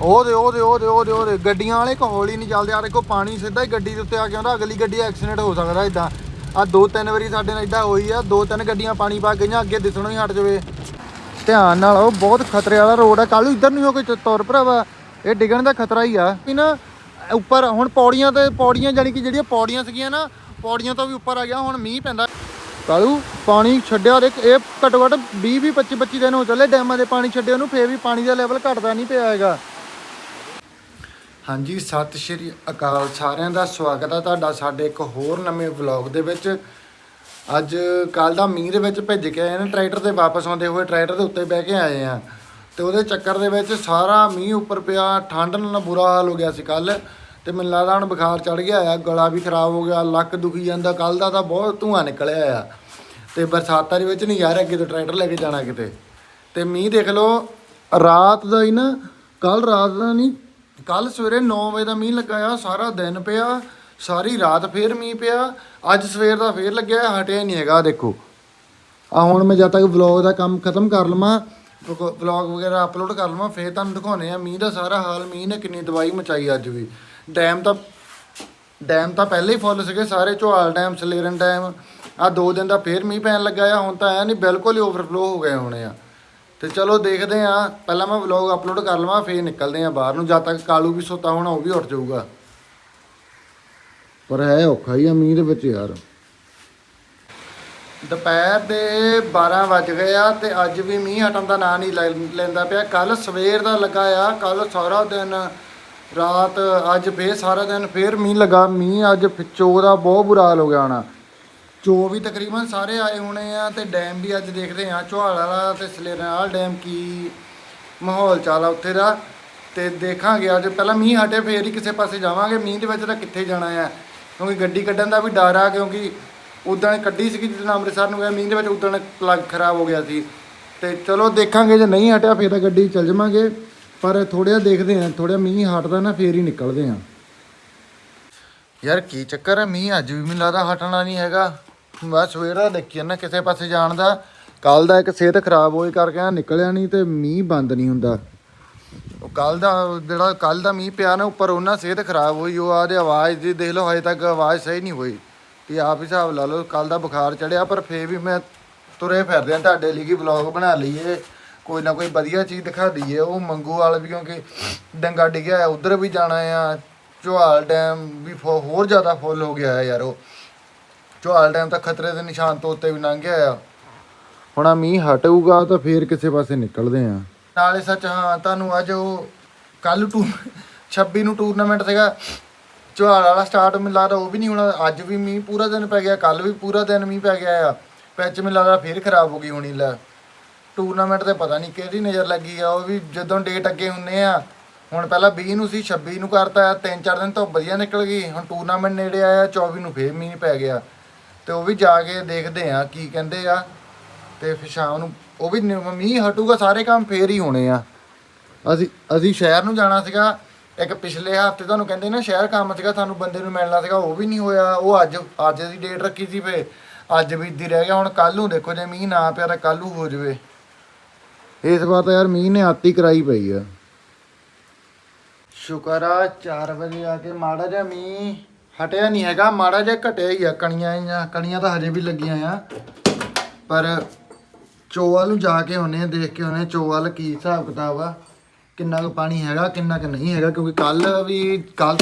ਉਹਦੇ ਉਹਦੇ ਉਹਦੇ ਉਹਦੇ ਉਹਦੇ। ਗੱਡੀਆਂ ਵਾਲੇ ਕੋ ਹੌਲੀ ਨਹੀਂ ਚੱਲਦੇ। ਆ ਦੇਖੋ, ਪਾਣੀ ਸਿੱਧਾ ਹੀ ਗੱਡੀ ਦੇ ਉੱਤੇ ਆ ਕੇ ਆਉਂਦਾ। ਅਗਲੀ ਗੱਡੀ ਐਕਸੀਡੈਂਟ ਹੋ ਸਕਦਾ ਇਦਾਂ ਆ ਦੋ ਤਿੰਨ ਵਾਰੀ ਸਾਡੇ ਨਾਲ ਇਦਾਂ ਹੋਈ ਆ। ਦੋ ਤਿੰਨ ਗੱਡੀਆਂ ਪਾਣੀ ਪਾ ਗਈਆਂ। ਅੱਗੇ ਦਿਸਣੋਂ ਹੀ ਹਟ ਜਾਵੇ। ਧਿਆਨ ਨਾਲ ਉਹ ਬਹੁਤ ਖਤਰੇ ਵਾਲਾ ਰੋਡ ਆ। ਕੱਲ ਇੱਧਰ ਨੂੰ ਕੋਈ ਤੁਰ ਭਰਾਵਾ। ਇਹ ਡਿੱਗਣ ਦਾ ਖਤਰਾ ਹੀ ਆ। ਵੀ ਨਾ, ਉੱਪਰ ਹੁਣ ਪੌੜੀਆਂ ਤੇ, ਪੌੜੀਆਂ ਜਾਨੀ ਕਿ ਜਿਹੜੀਆਂ ਪੌੜੀਆਂ ਸੀਗੀਆਂ ਨਾ, ਪੌੜੀਆਂ ਤੋਂ ਵੀ ਉੱਪਰ ਆ ਗਿਆ। ਹੁਣ ਮੀਂਹ ਪੈਂਦਾ। ਕਾਲੂ ਪਾਣੀ ਛੱਡਿਆ। ਦੇਖ, ਇਹ ਘੱਟੋ ਘੱਟ 20 20 25 25 ਦਿਨ ਹੋ ਚੱਲੇ। ਡੈਮਾਂ ਦੇ ਪਾਣੀ ਛੱਡਿਆ ਉਹਨੂੰ। ਫੇਰ ਵੀ ਪਾਣੀ ਦਾ ਲੈਵਲ ਘਟਦਾ ਨਹੀਂ ਪਿਆ ਹੈਗਾ। ਹਾਂਜੀ, ਸਤਿ ਸ਼੍ਰੀ ਅਕਾਲ ਸਾਰਿਆਂ ਦਾ, ਸਵਾਗਤ ਹੈ ਤੁਹਾਡਾ ਸਾਡੇ ਇੱਕ ਹੋਰ ਨਵੇਂ ਵਲੌਗ ਦੇ ਵਿੱਚ। ਅੱਜ ਕੱਲ ਦਾ ਮੀਂਹ ਦੇ ਵਿੱਚ ਭਿੱਜ ਕੇ ਆਏ ਨੇ, ਟਰੈਕਟਰ ਤੇ ਵਾਪਸ ਆਉਂਦੇ ਹੋਏ ਟਰੈਕਟਰ ਦੇ ਉੱਤੇ ਬਹਿ ਕੇ ਆਏ ਆ। ਤੇ ਉਹਦੇ ਚੱਕਰ ਦੇ ਵਿੱਚ ਸਾਰਾ ਮੀਂਹ ਉੱਪਰ ਪਿਆ, ਠੰਡ ਨਾਲ ਬੁਰਾ ਹਾਲ ਹੋ ਗਿਆ ਸੀ ਕੱਲ ਤੇ ਮੈਨੂੰ ਲੱਗਦਾ ਹੁਣ ਬੁਖਾਰ ਚੜ ਗਿਆ ਆ, ਗਲਾ ਵੀ ਖਰਾਬ ਹੋ ਗਿਆ, ਲੱਕ ਦੁਖੀ ਜਾਂਦਾ ਕੱਲ ਦਾ ਤਾਂ ਬਹੁਤ ਧੂਆਂ ਨਿਕਲਿਆ ਆ। ਤੇ ਬਰਸਾਤਾਂ ਦੇ ਵਿੱਚ ਨਹੀਂ ਯਾਰ, ਅੱਗੇ ਤੋਂ ਟਰੈਕਟਰ ਲੈ ਕੇ ਜਾਣਾ ਕਿਤੇ। ਤੇ ਮੀਂਹ ਦੇਖ ਲਓ, ਰਾਤ ਦਾ ਹੀ ਨਾ ਕੱਲ ਰਾਤ ਦਾ ਨਹੀਂ ਕੱਲ ਸਵੇਰੇ 9 ਵਜੇ ਦਾ ਮੀਂਹ ਲੱਗਾ ਆ ਸਾਰਾ ਦਿਨ ਪਿਆ, ਸਾਰੀ ਰਾਤ ਫੇਰ ਮੀਂਹ ਪਿਆ, ਅੱਜ ਸਵੇਰ ਦਾ ਫੇਰ ਲੱਗਿਆ, ਹਟਿਆ ਨਹੀਂ ਹੈਗਾ ਦੇਖੋ। ਆ ਹੁਣ ਮੈਂ ਜਦ ਤੱਕ ਵਲੌਗ ਦਾ ਕੰਮ ਖਤਮ ਕਰ ਲਵਾਂ ਵਲੌਗ ਵਗੈਰਾ ਅਪਲੋਡ ਕਰ ਲਵਾਂ, ਫੇਰ ਤੁਹਾਨੂੰ ਦਿਖਾਉਣੇ ਆ ਮੀਂਹ ਦਾ ਸਾਰਾ ਹਾਲ, ਮੀਂਹ ਨੇ ਕਿੰਨੀ ਦਵਾਈ ਮਚਾਈ ਅੱਜ ਵੀ। ਡੈਮ ਤਾਂ ਡੈਮ ਤਾਂ ਪਹਿਲੇ ਹੀ ਫੁੱਲ ਸੀਗੇ, ਸਾਰੇ ਝੋਆਲ ਡੈਮ ਸਲੇਰਨ ਡੈਮ ਆ ਦੋ ਦਿਨ ਦਾ ਫੇਰ ਮੀਂਹ ਪੈਣ ਲੱਗਾ ਆ, ਹੁਣ ਤਾਂ ਐ ਨਹੀਂ ਬਿਲਕੁਲ ਹੀ ਓਵਰਫਲੋ ਹੋ ਗਏ ਹੋਣੇ ਆ। ਤੇ ਚਲੋ ਦੇਖਦੇ ਆ ਪਹਿਲਾਂ ਮੈਂ ਵਲੌਗ ਅਪਲੋਡ ਕਰ ਲਵਾਂ, ਫੇਰ ਨਿਕਲਦੇ ਆ ਬਾਹਰ ਨੂੰ। ਜਦ ਤੱਕ ਕਾਲੂ ਵੀ ਸੁੱਤਾ ਹੋਣਾ, ਉਹ ਵੀ ਉੱਠ ਜਾਊਗਾ। ਪਰ ਹੈ ਔਖਾ ਹੀ ਆ ਮੀਂਹ ਦੇ ਵਿੱਚ ਯਾਰ। ਦੁਪਹਿਰ ਦੇ 12 ਵੱਜ ਗਏ ਆ ਤੇ ਅੱਜ ਵੀ ਮੀਂਹ ਹਟਣ ਦਾ ਨਾਂ ਨਹੀਂ ਲੈ- ਲੈਂਦਾ ਪਿਆ। ਕੱਲ ਸਵੇਰ ਦਾ ਲੱਗਾ ਆ ਕੱਲ ਸਾਰਾ ਦਿਨ, ਰਾਤ, ਅੱਜ ਫੇਰ ਸਾਰਾ ਦਿਨ ਫੇਰ ਮੀਂਹ ਲੱਗਾ। ਮੀਂਹ ਅੱਜ ਚੋ ਦਾ ਬਹੁਤ ਬੁਰਾ ਹਾਲ ਹੋ ਗਿਆ ਹੋਣਾ। ਚੋ ਵੀ ਤਕਰੀਬਨ ਸਾਰੇ ਆਏ ਹੋਣੇ ਆ ਤੇ ਡੈਮ ਵੀ ਅੱਜ ਦੇਖਦੇ ਆ, ਝੋਲ ਵਾਲਾ ਤੇ ਸਲੇਰਾਂ ਵਾਲਾ ਡੈਮ ਕੀ ਮਾਹੌਲ ਚਾਲਾ ਉੱਥੇ ਦਾ। ਤੇ ਦੇਖਾਂਗੇ ਅੱਜ, ਪਹਿਲਾਂ ਮੀਂਹ ਹਟੇ ਫੇਰ ਹੀ ਕਿਸੇ ਪਾਸੇ ਜਾਵਾਂਗੇ, ਮੀਂਹ ਦੇ ਵਿੱਚ ਤਾਂ ਕਿੱਥੇ ਜਾਣਾ ਆ। ਕਿਉਂਕਿ ਗੱਡੀ ਕੱਢਣ ਦਾ ਵੀ ਡਰ ਆ, ਕਿਉਂਕਿ ਉਦਾਂ ਕੱਢੀ ਸੀਗੀ ਜਦੋਂ ਅੰਮ੍ਰਿਤਸਰ ਨੂੰ ਗਿਆ, ਮੀਂਹ ਦੇ ਵਿੱਚ ਉਦਾਂ ਪਲੱਗ ਖਰਾਬ ਹੋ ਗਿਆ ਸੀ। ਤੇ ਚਲੋ ਦੇਖਾਂਗੇ, ਜੇ ਨਹੀਂ ਹਟਿਆ ਫੇਰ ਤਾਂ ਗੱਡੀ ਚੱਲ ਜਾਵਾਂਗੇ, ਪਰ ਥੋੜ੍ਹਾ ਦੇਖਦੇ ਆ, ਥੋੜ੍ਹਾ ਮੀਂਹ ਹਟਦਾ ਨਾ ਫੇਰ ਹੀ ਨਿਕਲਦੇ ਆ। ਯਾਰ ਕੀ ਚੱਕਰ ਹੈ ਮੀਂਹ ਅੱਜ ਵੀ ਮੈਨੂੰ ਲੱਗਦਾ ਹਟਣਾ ਨਹੀਂ ਹੈਗਾ। ਮੈਂ ਸਵੇਰਾ ਦੇਖੀ ਨਾ ਕਿਸੇ ਪਾਸੇ ਜਾਣ ਦਾ ਕੱਲ ਦਾ ਇੱਕ ਸਿਹਤ ਖਰਾਬ ਹੋਈ ਕਰਕੇ ਆ ਨਿਕਲਿਆ ਨਹੀਂ ਤੇ ਮੀਂਹ ਬੰਦ ਨਹੀਂ ਹੁੰਦਾ। ਉਹ ਕੱਲ ਦਾ, ਜਿਹੜਾ ਕੱਲ ਦਾ ਮੀਂਹ ਪਿਆ ਨਾ, ਉੱਪਰ ਉਹਨਾਂ ਸਿਹਤ ਖਰਾਬ ਹੋਈ, ਉਹ ਆਦੇ ਆਵਾਜ਼ ਦੀ ਦੇਖ ਲਓ, ਹਜੇ ਤੱਕ ਆਵਾਜ਼ ਸਹੀ ਨਹੀਂ ਹੋਈ। ਤੇ ਆਪ ਹੀ ਹਿਸਾਬ ਲਾ ਲਓ ਕੱਲ ਦਾ ਬੁਖਾਰ ਚੜਿਆ, ਪਰ ਫੇਰ ਵੀ ਮੈਂ ਤੁਰੇ ਫਿਰਦੇ ਆ ਤੁਹਾਡੇ ਲਈ ਕੀ ਵਲੌਗ ਬਣਾ ਲਈਏ, ਕੋਈ ਨਾ ਕੋਈ ਵਧੀਆ ਚੀਜ਼ ਦਿਖਾ ਦਈਏ, ਉਹ ਮੰਗੂ ਵਾਲ ਵੀ, ਕਿਉਂਕਿ ਡੰਗਾ ਡਿੱਗਿਆ ਉਧਰ ਵੀ ਜਾਣਾ ਆ ਚੋਹਾਲ ਡੈਮ ਵੀ ਫੋ- ਹੋਰ ਜ਼ਿਆਦਾ ਫੁੱਲ ਹੋ ਗਿਆ ਹੈ ਯਾਰ ਉਹ। ਚੋਹਾਲ ਡੈਮ ਤਾਂ ਖਤਰੇ ਦੇ ਨਿਸ਼ਾਨ ਤੋਂ ਉੱਤੇ ਵੀ ਲੰਘ ਗਿਆ ਆ। ਹੁਣ ਆ ਮੀਂਹ ਹਟੂਗਾ ਤਾਂ ਫੇਰ ਕਿਸੇ ਪਾਸੇ ਨਿਕਲਦੇ ਆ। ਨਾਲੇ ਸੱਚ ਹਾਂ, ਤੁਹਾਨੂੰ ਅੱਜ ਉਹ ਕੱਲ ਟੂ 26 ਨੂੰ ਟੂਰਨਾਮੈਂਟ ਸੀਗਾ। ਚੋਹਾਲ ਵਾਲਾ ਸਟਾਰਟ ਮੈਨੂੰ ਲੱਗਦਾ ਉਹ ਵੀ ਨਹੀਂ ਹੋਣਾ। ਅੱਜ ਵੀ ਮੀਂਹ ਪੂਰਾ ਦਿਨ ਪੈ ਗਿਆ ਕੱਲ ਵੀ ਪੂਰਾ ਦਿਨ ਮੀਂਹ ਪੈ ਗਿਆ ਆ। ਪਿੱਚ ਮੈਨੂੰ ਲੱਗਦਾ ਫੇਰ ਖਰਾਬ ਹੋ ਗਈ ਹੋਣੀ ਲੈ। ਟੂਰਨਾਮੈਂਟ ਤੇ ਪਤਾ ਨਹੀਂ ਕਿਹੜੀ ਨਜ਼ਰ ਲੱਗੀ ਆ, ਉਹ ਵੀ ਜਦੋਂ ਡੇਟ ਅੱਗੇ ਹੁੰਨੇ ਆ। ਹੁਣ ਪਹਿਲਾਂ 20 ਨੂੰ ਸੀ 26 ਨੂੰ ਕਰਤਾ। ਤਿੰਨ ਚਾਰ ਦਿਨ ਤੋਂ ਵਧੀਆ ਨਿਕਲ ਗਈ। ਹੁਣ ਟੂਰਨਾਮੈਂਟ ਨੇੜੇ ਆਇਆ 24 ਨੂੰ ਫੇਰ ਮੀਂਹ ਪੈ ਗਿਆ। ਤੇ ਉਹ ਵੀ ਜਾ ਕੇ ਦੇਖਦੇ ਆ ਕੀ ਕਹਿੰਦੇ ਆ। ਤੇ ਫਿਰ ਸ਼ਾਮ ਨੂੰ ਉਹ ਵੀ ਨ- ਮੀਂਹ ਹਟੂਗਾ, ਸਾਰੇ ਕੰਮ ਫੇਰ ਹੀ ਹੋਣੇ ਆ। ਅਸੀਂ ਅਸੀਂ ਸ਼ਹਿਰ ਨੂੰ ਜਾਣਾ ਸੀਗਾ, ਇੱਕ ਪਿਛਲੇ ਹਫ਼ਤੇ ਤੁਹਾਨੂੰ ਕਹਿੰਦੇ ਨਾ ਸ਼ਹਿਰ ਕੰਮ ਸੀਗਾ ਤੁਹਾਨੂੰ ਬੰਦੇ ਨੂੰ ਮਿਲਣਾ ਸੀਗਾ, ਉਹ ਵੀ ਨਹੀਂ ਹੋਇਆ, ਉਹ ਅੱਜ ਅੱਜ ਦੀ ਡੇਟ ਰੱਖੀ ਸੀ ਫੇ ਅੱਜ ਵੀ ਰਹਿ ਗਿਆ, ਹੁਣ ਕੱਲ ਨੂੰ ਦੇਖੋ ਜੇ ਮੀਂਹ ਨਾ ਪਿਆ ਤਾਂ ਕੱਲ ਨੂੰ ਹੋ ਜਾਵੇ। ਇਸ ਵਾਰ ਤਾਂ ਯਾਰ ਮੀਂਹ ਨੇ ਆਤੀ ਕਰਾਈ ਪਈ ਆ। ਸ਼ੁਕਰ ਆ 4 ਵਜੇ ਆ ਕੇ ਮਾੜਾ ਜਿਹਾ ਮੀਂਹ ਹਟਿਆ ਨਹੀਂ ਹੈਗਾ, ਮਾੜਾ ਜਿਹਾ ਘਟਿਆ ਹੀ ਆ, ਕਣੀਆਂ ਜਾਂ ਕਣੀਆਂ ਤਾਂ ਹਜੇ ਵੀ ਲੱਗੀਆਂ ਆ। ਪਰ ਚੋਵਾਲ ਨੂੰ ਜਾ ਕੇ ਆਉਨੇ ਆ, ਦੇਖ ਕੇ ਆਉਨੇ ਚੋਵਾਲ ਕੀ ਹਿਸਾਬ ਕਿਤਾਬ ਆ, ਕਿੰਨਾ ਕੁ ਪਾਣੀ ਹੈਗਾ, ਕਿੰਨਾ ਕੁ ਨਹੀਂ ਹੈਗਾ, ਕਿਉਂਕਿ ਕੱਲ ਵੀ ਕੱਲ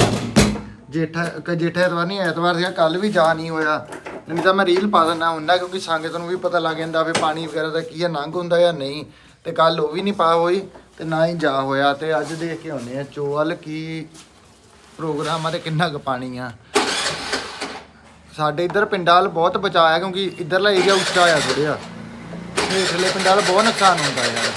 ਜੇਠਾ, ਕ ਜੇਠਾ ਐਤਵਾਰ ਨਹੀਂ, ਐਤਵਾਰ ਸੀਗਾ ਕੱਲ ਵੀ ਜਾ ਨਹੀਂ ਹੋਇਆ। ਨਹੀਂ ਤਾਂ ਮੈਂ ਰੀਲ ਪਾ ਦਿੰਦਾ ਹੁੰਦਾ, ਕਿਉਂਕਿ ਸੰਗਤ ਨੂੰ ਵੀ ਪਤਾ ਲੱਗ ਜਾਂਦਾ ਵੀ ਪਾਣੀ ਵਗੈਰਾ ਦਾ ਕੀ ਆ, ਨੰਗ ਹੁੰਦਾ ਜਾਂ ਨਹੀਂ। ਤੇ ਕੱਲ ਉਹ ਵੀ ਨਹੀਂ ਪਾ ਹੋਈ, ਤੇ ਨਾ ਹੀ ਜਾ ਹੋਇਆ, ਤੇ ਅੱਜ ਦੇਖ ਕੇ ਆਉਨੇ ਆ ਚੋਵਾਲ ਕੀ ਪ੍ਰੋਗਰਾਮ ਆ, ਤੇ ਕਿੰਨਾ ਕੁ ਪਾਣੀ ਆ। ਸਾਡੇ ਇੱਧਰ ਪਿੰਡਾਂ ਵੱਲ ਬਹੁਤ ਬਚਾਇਆ ਕਿਉਂਕਿ ਇੱਧਰਲਾ ਏਰੀਆ ਉੱਚਾ ਆ ਥੋੜ੍ਹਾ ਹੇਠਲੇ ਪਿੰਡਾਂ ਵੱਲ ਬਹੁਤ ਨੁਕਸਾਨ ਹੁੰਦਾ ਯਾਰ।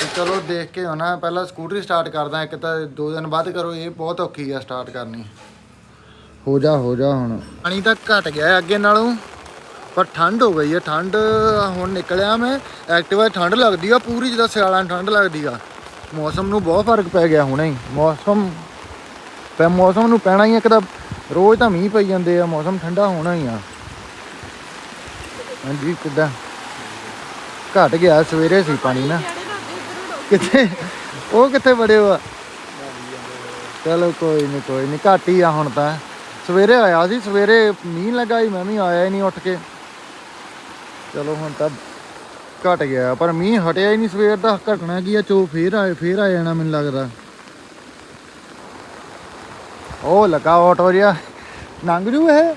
ਤੇ ਚਲੋ ਦੇਖ ਕੇ ਹੋਣਾ ਪਹਿਲਾਂ ਸਕੂਟਰੀ ਸਟਾਰਟ ਕਰਦਾ ਇੱਕ ਤਾਂ ਦੋ ਦਿਨ ਬਾਅਦ ਕਰੋ ਇਹ ਬਹੁਤ ਔਖੀ ਆ ਸਟਾਰਟ ਕਰਨੀ। ਹੋ ਜਾ ਹੋ ਜਾ ਹੁਣ। ਪਾਣੀ ਤਾਂ ਘਟ ਗਿਆ ਹੈ ਅੱਗੇ ਨਾਲੋਂ ਪਰ ਠੰਡ ਹੋ ਗਈ ਹੈ ਠੰਡ ਹੁਣ ਨਿਕਲਿਆ ਮੈਂ ਐਕਟਿਵਾ ਠੰਡ ਲੱਗਦੀ ਆ ਪੂਰੀ ਜਿੱਦਾਂ ਸਿਆਲਾਂ ਠੰਡ ਲੱਗਦੀ ਆ। ਮੌਸਮ ਨੂੰ ਬਹੁਤ ਫ਼ਰਕ ਪੈ ਗਿਆ ਹੁਣੇ ਹੀ ਮੌਸਮ ਪੈ ਮੌਸਮ ਨੂੰ ਪੈਣਾ ਹੀ ਇੱਕ ਤਾਂ ਰੋਜ਼ ਤਾਂ ਮੀਂਹ ਪਈ ਜਾਂਦੇ ਆ, ਮੌਸਮ ਠੰਡਾ ਹੋਣਾ ਹੀ ਆ। ਹਾਂਜੀ, ਕਿੱਦਾਂ? ਘਟ ਗਿਆ, ਸਵੇਰੇ ਸੀ ਪਾਣੀ ਨਾ। ਕਿੱਥੇ? ਉਹ ਕਿੱਥੇ ਬੜੇ ਹੋ ਚਲੋ, ਕੋਈ ਨਹੀਂ ਕੋਈ ਨਹੀਂ ਘੱਟ ਹੀ ਆ ਹੁਣ ਤਾਂ। ਸਵੇਰੇ ਆਇਆ ਸੀ, ਸਵੇਰੇ ਮੀਂਹ ਲੱਗਾ ਸੀ, ਮੈਂ ਵੀ ਆਇਆ ਹੀ ਨਹੀਂ ਉੱਠ ਕੇ। ਚਲੋ, ਹੁਣ ਤਾਂ ਘਟ ਗਿਆ, ਪਰ ਮੀਂਹ ਹਟਿਆ ਹੀ ਨਹੀਂ ਸਵੇਰ ਦਾ। ਘਟਣਾ ਕੀ ਆ ਚੋ ਫੇਰ ਆਏ, ਫੇਰ ਆ ਜਾਣਾ ਮੈਨੂੰ ਲੱਗਦਾ। ਉਹ ਲੱਗਾ ਆਟੋ ਜਿਹਾ। ਲੰਘ ਜੂ ਇਹ?